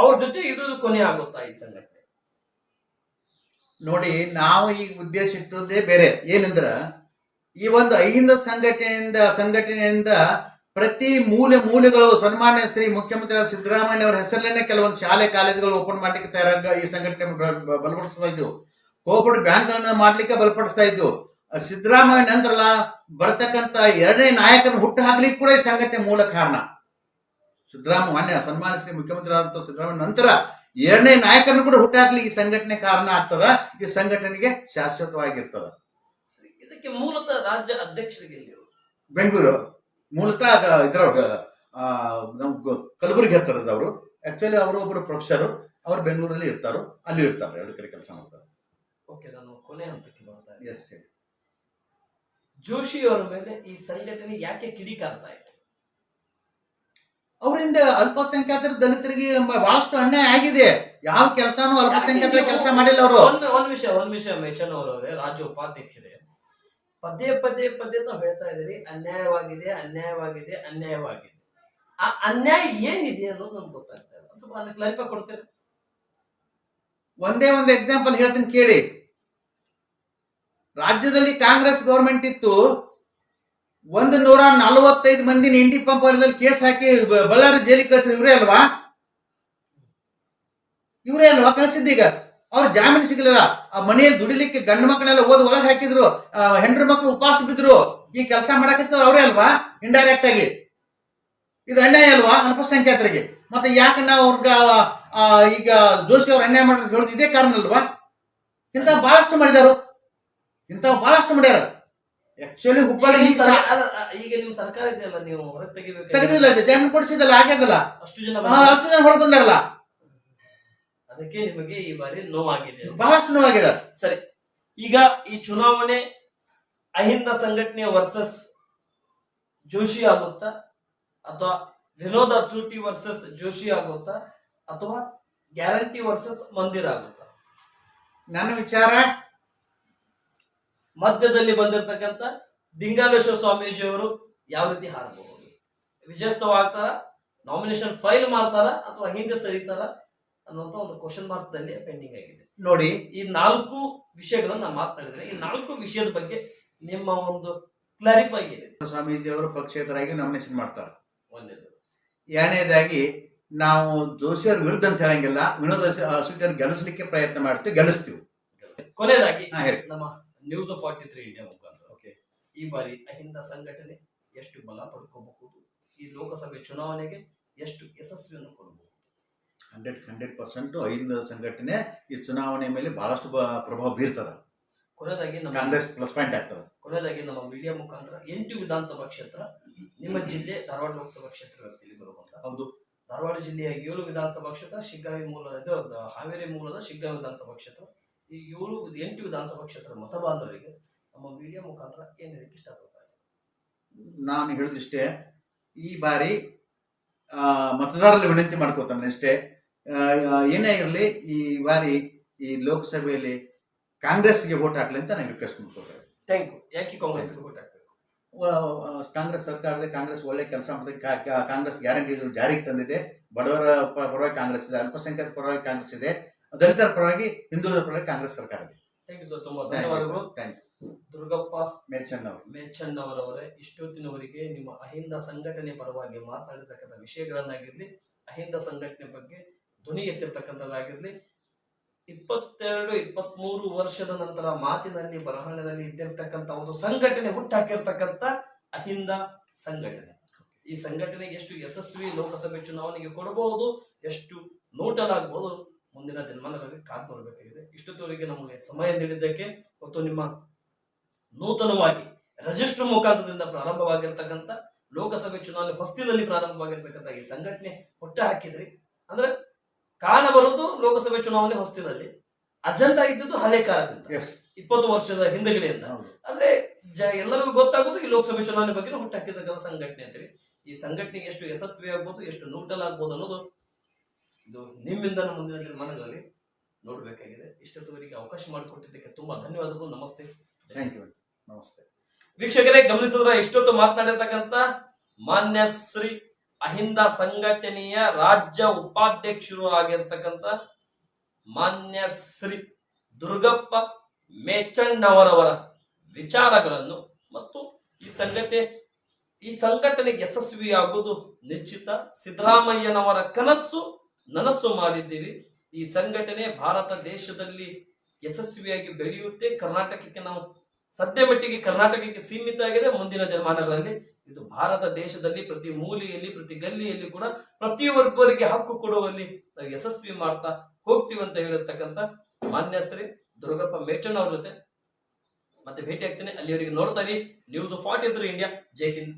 ಅವ್ರ ಜೊತೆ ಇರೋದು ಕೊನೆ ಆಗುತ್ತಾ ಈ ಸಂಘಟನೆ? ನೋಡಿ, ನಾವು ಈಗ ಉದ್ದೇಶ ಇಟ್ಟುದೇ ಬೇರೆ. ಏನಂದ್ರ, ಈ ಒಂದು ಅಹಿಂದ ಸಂಘಟನೆಯಿಂದ ಸಂಘಟನೆಯಿಂದ ಪ್ರತಿ ಮೂಲೆ ಮೂಲೆಗಳು ಸನ್ಮಾನ್ಯ ಶ್ರೀ ಮುಖ್ಯಮಂತ್ರಿ ಸಿದ್ದರಾಮಯ್ಯ ಅವರ ಹೆಸರಲ್ಲೇ ಕೆಲವೊಂದು ಶಾಲೆ, ಕಾಲೇಜುಗಳು ಓಪನ್ ಮಾಡ್ಲಿಕ್ಕೆ ತಯಾರಾಗ ಈ ಸಂಘಟನೆ ಬಲಪಡಿಸ್ತಾ ಇದ್ದು ಕೋಪಡ್ ಬ್ಯಾಂಕ್ ಮಾಡ್ಲಿಕ್ಕೆ ಬಲಪಡಿಸ್ತಾ ಇದ್ದು ಸಿದ್ದರಾಮಯ್ಯ ನಂತರ ಬರ್ತಕ್ಕಂತ ಎರಡನೇ ನಾಯಕನ ಹುಟ್ಟು ಹಾಕ್ಲಿಕ್ಕೆ ಕೂಡ ಈ ಸಂಘಟನೆ ಮೂಲ ಕಾರಣ. ಸಿದ್ದರಾಮಯ್ಯ ಮಾನ್ಯ ಸನ್ಮಾನಿಸಿ ಮುಖ್ಯಮಂತ್ರಿ ಆದಂತ ಸಿದ್ದರಾಮಯ್ಯ ನಂತರ ಎರಡನೇ ನಾಯಕನ ಕೂಡ ಹುಟ್ಟಾಕ್ಲಿ ಈ ಸಂಘಟನೆ ಕಾರಣ ಆಗ್ತದ? ಈ ಸಂಘಟನೆಗೆ ಶಾಶ್ವತವಾಗಿರ್ತದ? ಇದಕ್ಕೆ ಮೂಲತಃ ರಾಜ್ಯ ಅಧ್ಯಕ್ಷರಿಗೆ ಬೆಂಗಳೂರು. ಮೂಲತಃ ಇದ್ರ ನಮ್ ಕಲಬುರಗಿ ಹತ್ತಿರದ ಅವರು. ಆಕ್ಚುಲಿ ಅವರು ಒಬ್ಬರು ಪ್ರೊಫೆಸರ್ ಅವ್ರು ಬೆಂಗಳೂರಲ್ಲಿ ಇರ್ತಾರೋ. ಅಲ್ಲಿ ಇರ್ತಾರೆ ಎರಡು ಕಡೆ ಕೆಲಸ ಮಾಡ್ತಾರೆ. ಓಕೆ ನಾನು ಕೊನೆ ಹಂತಕ್ಕೆ ಬರ್ತಾ ಎಸ್ ಜೋಶಿ ಅವರ ಮೇಲೆ ಈ ಸಂಘಟನೆ ಯಾಕೆ ಕಿಡಿಕಾರ್ತಾ ಇದೆ? ಅವರಿಂದ ಅಲ್ಪಸಂಖ್ಯಾತರ ದಲಿತರಿಗೆ ಬಹಳಷ್ಟು ಅನ್ಯಾಯ ಆಗಿದೆ. ಯಾವ ಕೆಲಸನೂ ಅಲ್ಪಸಂಖ್ಯಾತರ ಕೆಲಸ ಮಾಡಿಲ್ಲ ಅವರು. ಒಂದ್ ಒಂದ್ ವಿಷಯ ಒಂದ್ ವಿಷಯ ಮೇಚನ್ ಅವರವರೇ ರಾಜ್ಯ ಉಪಾಧ್ಯಕ್ಷರೇ. ಪದೇ ಪದೇ ಪದೇ ನಾವು ಹೇಳ್ತಾ ಇದೀರಿ ಅನ್ಯಾಯವಾಗಿದೆ ಅನ್ಯಾಯವಾಗಿದೆ ಅನ್ಯಾಯವಾಗಿದೆ. ಆ ಅನ್ಯಾಯ ಏನಿದೆ ಅನ್ನೋದು ನಮ್ಗೆ ಗೊತ್ತಾಗ್ತಾ ಇಲ್ಲ. ಸ್ವಲ್ಪ ಅದಕ್ಕೆ ಕ್ಲಾರಿಫೈ ಕೊಡ್ತೀರಾ? ಒಂದೇ ಒಂದು ಎಕ್ಸಾಂಪಲ್ ಹೇಳ್ತೀನಿ ಕೇಳಿ. ರಾಜ್ಯದಲ್ಲಿ ಕಾಂಗ್ರೆಸ್ ಗೌರ್ಮೆಂಟ್ ಇತ್ತು. ಒಂದು ನೂರ ನಲವತ್ತೈದು ಮಂದಿನ ಇಂಡಿ ಪಂಪ್ ಕೇಸ್ ಹಾಕಿ ಬಳ್ಳಾರಿ ಜೈಲಿಗೆ ಕಳ್ಸಿದ್ರು. ಇವರೇ ಅಲ್ವಾ? ಇವರೇ ಅಲ್ವಾ ಕಳ್ಸಿದ್ದೀಗ ಅವ್ರು ಜಾಮೀನು ಸಿಗಲಿಲ್ಲ. ಆ ಮನೆಯಲ್ಲಿ ದುಡಿಲಿಕ್ಕೆ ಗಂಡು ಮಕ್ಕಳೆಲ್ಲ ಓದ್ ಒಳಗೆ ಹಾಕಿದ್ರು. ಹೆಂಡ್ರ ಮಕ್ಕಳು ಉಪವಾಸ ಬಿದ್ರು. ಈ ಕೆಲಸ ಮಾಡಕ್ಕೆ ಅವರೇ ಅಲ್ವಾ? ಇಂಡೈರೆಕ್ಟ್ ಆಗಿ. ಇದು ಅನ್ಯಾಯ ಅಲ್ವಾ ಅಲ್ಪಸಂಖ್ಯಾತರಿಗೆ? ಮತ್ತೆ ಯಾಕೆ ನಾವು ಅವ್ರಿಗೆ ಈಗ ಜೋಶಿ ಅವ್ರು ಅನ್ಯಾಯ ಹೇಳೋದು ಇದೇ ಕಾರಣ ಅಲ್ವಾ? ಇಂಥ ಬಹಳಷ್ಟು ಮಾಡಿದಾರು. ಇಂಥ ಬಹಳಷ್ಟು ಮಾಡ್ಯಾರ ಆಕ್ಚುಲಿ ಹುಬ್ಬಳ್ಳಿ ಈ ಸರ್ಕಾರ- ಈಗ ನೀವು ಸರ್ಕಾರ ಇದೆಯಲ್ಲ ನೀವು ಹೊರಗೆ ತೆಗಿಬೇಕು ತೆಗೆದಿಲ್ಲ ಜಾಮೀನು ಕೊಡಿಸಿದಲ್ಲ ಆಗ್ಯದಲ್ಲ ಅಷ್ಟು ಜನ ಹಾ, ಬಂದ್ರು. ಹತ್ತು ಜನ ಹೊರಗೆ ಬಂದಾರಲ್ಲ. ಅದಕ್ಕೆ ನಿಮಗೆ ಈ ಬಾರಿ ನೋವಾಗಿದೆ ಆಗಿದೆ ಬಹಳಷ್ಟು ನೋವಾಗಿದೆ. ಸರಿ ಈಗ ಈ ಚುನಾವಣೆ ಅಹಿಂದ ಸಂಘಟನೆ ವರ್ಸಸ್ ಜೋಶಿ ಆಗುತ್ತಾ? ಅಥವಾ ವಿನೋದ್ ಅರ್ಸೂಟಿ ವರ್ಸಸ್ ಜೋಶಿ ಆಗುತ್ತಾ? ಅಥವಾ ಗ್ಯಾರಂಟಿ ವರ್ಸಸ್ ಮಂದಿರ ಆಗುತ್ತಾ? ನನ್ನ ವಿಚಾರ ಮಧ್ಯದಲ್ಲಿ ಬಂದಿರತಕ್ಕಂತ ದಿಂಗಾಲೇಶ್ವರ ಸ್ವಾಮೀಜಿ ಅವರು ಯಾವ ರೀತಿ ಹಾರಬಹುದು? ವಿಜಯಸ್ತವ ಆಗ್ತಾರ ನಾಮಿನೇಷನ್ ಫೈಲ್ ಮಾಡ್ತಾರ? ಅಥವಾ ಹಿಂದೆ ಸರಿತಾರ? ಅನ್ನುವಂತ ಒಂದು ಕ್ವಶನ್ ಮಾರ್ಕ್ ದಲ್ಲಿ ಪೆಂಡಿಂಗ್ ಆಗಿದೆ. ನೋಡಿ. ಈ ನಾಲ್ಕು ವಿಷಯಗಳನ್ನ ನಾನು ಮಾತನಾಡಿದ್ರೆ ಈ ನಾಲ್ಕು ವಿಷಯದ ಬಗ್ಗೆ ನಿಮ್ಮ ಒಂದು ಕ್ಲಾರಿಫೈ ಏನಿದೆ? ಸ್ವಾಮೀಜಿ ಅವರು ಪಕ್ಷೇತರಾಗಿ ನಾಮಿನೇಷನ್ ಮಾಡ್ತಾರೆ. ಒಂದೇದು. ಎರಡನೇದಾಗಿ ನಾವು ಜೋಶಿಯರ್ ವಿರುದ್ಧ ಅಂತ ಹೇಳಂಗಿಲ್ಲ. ವಿನೋದ ಗೆಲ್ಲಿಸಲಿಕ್ಕೆ ಪ್ರಯತ್ನ ಮಾಡ್ತೀವಿ ಗೆಲ್ಲಿಸ್ತೀವಿ. ಕೊನೆಯದಾಗಿ ನಮ್ಮ ನ್ಯೂಸ್ ಫಾರ್ಟಿ ತ್ರೀ ಇಂಡಿಯಾ ಮುಖಾಂತರ. ಓಕೆ ಈ ಬಾರಿ ಅಹಿಂದ ಸಂಘಟನೆ ಎಷ್ಟು ಬಲ ಪಡ್ಕೋಬಹುದು? ಈ ಲೋಕಸಭೆ ಚುನಾವಣೆಗೆ ಎಷ್ಟು ಯಶಸ್ವಿಯನ್ನು ಕೊಡಬಹುದು? ಹಂಡ್ರೆಡ್ ಹಂಡ್ರೆಡ್ ಪರ್ಸೆಂಟ್ ಐದು ಸಂಘಟನೆ ಈ ಚುನಾವಣೆ ಮೇಲೆ ಬಹಳಷ್ಟು ಪ್ರಭಾವ ಬೀರ್ತದ. ಕೊನೆಯದಾಗಿ ನಮ್ಮ ಕಾಂಗ್ರೆಸ್ ಪ್ಲಸ್ ಪಾಯಿಂಟ್ ಆಗ್ತದೆ. ಕೊನೆಯದಾಗಿ ನಮ್ಮ ಮೀಡಿಯಾ ಮುಖಾಂತರ ಎಂಟು ವಿಧಾನಸಭಾ ಕ್ಷೇತ್ರ ನಿಮ್ಮ ಜಿಲ್ಲೆ ಧಾರವಾಡ ಲೋಕಸಭಾ ಕ್ಷೇತ್ರ ವ್ಯಾಪ್ತಿಯಲ್ಲಿ ಬರುವಂತ. ಹೌದು. ಧಾರವಾಡ ಜಿಲ್ಲೆಯ ಏಳು ವಿಧಾನಸಭಾ ಕ್ಷೇತ್ರ ಶಿಗ್ಗಾವಿ ಮೂಲದ ಹಾವೇರಿ ಮೂಲದ ಶಿಗ್ಗಾವಿ ವಿಧಾನಸಭಾ ಕ್ಷೇತ್ರ ಈ ಏಳು ಎಂಟು ವಿಧಾನಸಭಾ ಕ್ಷೇತ್ರ ಮತಬಾಂಧವರಿಗೆ ನಮ್ಮ ಮೀಡಿಯಾ ಮುಖಾಂತರ ಏನ್ ಹೇಳಕ್ಕೆ ಇಷ್ಟಪಡ್ತಾರೆ? ನಾನು ಹೇಳಿದಿಷ್ಟೇ ಈ ಬಾರಿ ಮತದಾರರಲ್ಲಿ ವಿನಂತಿ ಮಾಡ್ಕೋತಾನೆ ಅಷ್ಟೇ. ಏನೇ ಇರಲಿ ಈ ಬಾರಿ ಈ ಲೋಕಸಭೆಯಲ್ಲಿ ಕಾಂಗ್ರೆಸ್ಗೆ ವೋಟ್ ಹಾಕ್ಲಿ ಅಂತ ನಾನು ರಿಕ್ವೆಸ್ಟ್ ಮಾಡ್ಕೊಳ್ತೇವೆ ಥ್ಯಾಂಕ್ ಯು ಯಾಕೆ ಕಾಂಗ್ರೆಸ್ ವೋಟ್ ಹಾಕ್ಬೇಕು? ಕಾಂಗ್ರೆಸ್ ಸರ್ಕಾರದ ಕಾಂಗ್ರೆಸ್ ಒಳ್ಳೆ ಕೆಲಸ ಮಾಡಿದೆ ಕಾಂಗ್ರೆಸ್ ಗ್ಯಾರಂಟಿಗಳು ಜಾರಿಗೆ ತಂದಿದೆ. ಬಡವರ ಪರವಾಗಿ ಕಾಂಗ್ರೆಸ್ ಇದೆ ಅಲ್ಪಸಂಖ್ಯಾತ ಪರವಾಗಿ ಕಾಂಗ್ರೆಸ್ ಇದೆ. ದಲಿತರ ಪರವಾಗಿ ಹಿಂದುಳಿದ ಪರವಾಗಿ ಕಾಂಗ್ರೆಸ್ ಸರ್ಕಾರ ಇದೆ ಥ್ಯಾಂಕ್ ಯು ಸರ್ ತುಂಬಾ ಧನ್ಯವಾದಗಳು. ಥ್ಯಾಂಕ್ ಯು ದುರ್ಗಪ್ಪ ಇಷ್ಟೊತ್ತಿನವರೆಗೆ ನಿಮ್ಮ ಅಹಿಂದ ಸಂಘಟನೆ ಪರವಾಗಿ ಮಾತನಾಡಿರ್ತಕ್ಕಂಥ ವಿಷಯಗಳನ್ನಾಗಿರ್ಲಿ ಅಹಿಂದ ಸಂಘಟನೆ ಬಗ್ಗೆ ಧ್ವನಿ ಎತ್ತಿರ್ತಕ್ಕಂಥದ್ದಾಗಿರ್ಲಿ ಇಪ್ಪತ್ತೆರಡು ಇಪ್ಪತ್ಮೂರು ವರ್ಷದ ನಂತರ ಮಾತಿನಲ್ಲಿ ಬರಹಣದಲ್ಲಿ ಇದ್ದಿರ್ತಕ್ಕಂಥ ಒಂದು ಸಂಘಟನೆ ಹುಟ್ಟಾಕಿರ್ತಕ್ಕಂಥ ಅಹಿಂದ ಸಂಘಟನೆ. ಈ ಸಂಘಟನೆ ಎಷ್ಟು ಯಶಸ್ವಿ ಲೋಕಸಭೆ ಚುನಾವಣೆಗೆ ಕೊಡಬಹುದು ಎಷ್ಟು ನೋಟಲಾಗಬಹುದು ಮುಂದಿನ ದಿನಮಾನಗಳಿಗೆ ಕಾದು ಬರಬೇಕಾಗಿದೆ ಇಷ್ಟೊತ್ತವರೆಗೆ ನಮಗೆ ಸಮಯ ನೀಡಿದ್ದಕ್ಕೆ ಮತ್ತು ನಿಮ್ಮ ನೂತನವಾಗಿ ರಜಿಸ್ಟರ್ ಮುಖಾಂತರದಿಂದ ಪ್ರಾರಂಭವಾಗಿರ್ತಕ್ಕಂಥ ಲೋಕಸಭೆ ಚುನಾವಣೆ ಹೊಸ್ತಿದಲ್ಲಿ ಪ್ರಾರಂಭವಾಗಿರ್ತಕ್ಕಂಥ ಈ ಸಂಘಟನೆ ಹುಟ್ಟ ಹಾಕಿದ್ರಿ. ಅಂದ್ರೆ ಕಾಣ ಬರೋದು ಲೋಕಸಭೆ ಚುನಾವಣೆ ಹೊಸ್ತಿದಲ್ಲಿ ಅಜೆಂಡಾ ಇದ್ದದ್ದು ಹಳೆ ಕಾಲದಿಂದ. ಎಸ್ ಇಪ್ಪತ್ತು ವರ್ಷದ ಹಿಂದಗಡೆಯಿಂದ ಹೌದು. ಅಂದ್ರೆ ಜ ಎಲ್ಲರಿಗೂ ಗೊತ್ತಾಗೋದು ಈ ಲೋಕಸಭೆ ಚುನಾವಣೆ ಬಗ್ಗೆ ಹುಟ್ಟಾಕಿರ್ತಕ್ಕಂಥ ಸಂಘಟನೆ ಅಂತೇಳಿ ಈ ಸಂಘಟನೆಗೆ ಎಷ್ಟು ಯಶಸ್ವಿ ಆಗ್ಬೋದು ಎಷ್ಟು ನೂಟಲ್ ಆಗ್ಬೋದು ಅನ್ನೋದು ಇದು ನಿಮ್ಮಿಂದ ನಮ್ಮ ಮುಂದಿನ ದಿನಮಾನಗಳಲ್ಲಿ ನೋಡಬೇಕಾಗಿದೆ. ಇಷ್ಟೊತ್ತುವರೆಗೆ ಅವಕಾಶ ಮಾಡಿಕೊಟ್ಟಿದ್ದಕ್ಕೆ ತುಂಬಾ ಧನ್ಯವಾದಗಳು. ನಮಸ್ತೆ. ಥ್ಯಾಂಕ್ ಯು ನಮಸ್ತೆ. ವೀಕ್ಷಕರೇ ಗಮನಿಸಿದ್ರೆ ಇಷ್ಟೊತ್ತು ಮಾತನಾಡಿರ್ತಕ್ಕಂಥ ಮಾನ್ಯ ಶ್ರೀ ಅಹಿಂದ ಸಂಘಟನೆಯ ರಾಜ್ಯ ಉಪಾಧ್ಯಕ್ಷರು ಆಗಿರ್ತಕ್ಕಂಥ ಮಾನ್ಯ ಶ್ರೀ ದುರ್ಗಪ್ಪ ಮೇಚಣ್ಣವರವರ ವಿಚಾರಗಳನ್ನು ಮತ್ತು ಈ ಸಂಘಟನೆ ಈ ಸಂಘಟನೆ ಯಶಸ್ವಿಯಾಗುವುದು ನಿಶ್ಚಿತ. ಸಿದ್ದರಾಮಯ್ಯನವರ ಕನಸು ನನಸು ಮಾಡಿದ್ದೀರಿ. ಈ ಸಂಘಟನೆ ಭಾರತ ದೇಶದಲ್ಲಿ ಯಶಸ್ವಿಯಾಗಿ ಬೆಳೆಯುತ್ತೆ. ಕರ್ನಾಟಕಕ್ಕೆ ನಾವು ಸದ್ಯ ಮಟ್ಟಿಗೆ ಕರ್ನಾಟಕಕ್ಕೆ ಸೀಮಿತ ಆಗಿದೆ. ಮುಂದಿನ ದಿನಮಾನಗಳಲ್ಲಿ ಇದು ಭಾರತ ದೇಶದಲ್ಲಿ ಪ್ರತಿ ಮೂಲೆಯಲ್ಲಿ, ಪ್ರತಿ ಗಲ್ಲಿಯಲ್ಲಿ ಕೂಡ ಪ್ರತಿಯೊಬ್ಬರಿಗೆ ಹಕ್ಕು ಕೊಡುವಲ್ಲಿ ಯಶಸ್ವಿ ಮಾಡ್ತಾ ಹೋಗ್ತೀವಿ ಅಂತ ಹೇಳಿರ್ತಕ್ಕಂಥ ಮಾನ್ಯ ಶ್ರೀ ದುರ್ಗಪ್ಪ ಮೇಚನ್ ಅವ್ರ ಜೊತೆ ಮತ್ತೆ ಭೇಟಿ ಆಗ್ತೇನೆ ಅಲ್ಲಿವರೆಗೆ ನೋಡ್ತಾ news forty India Jai Hind.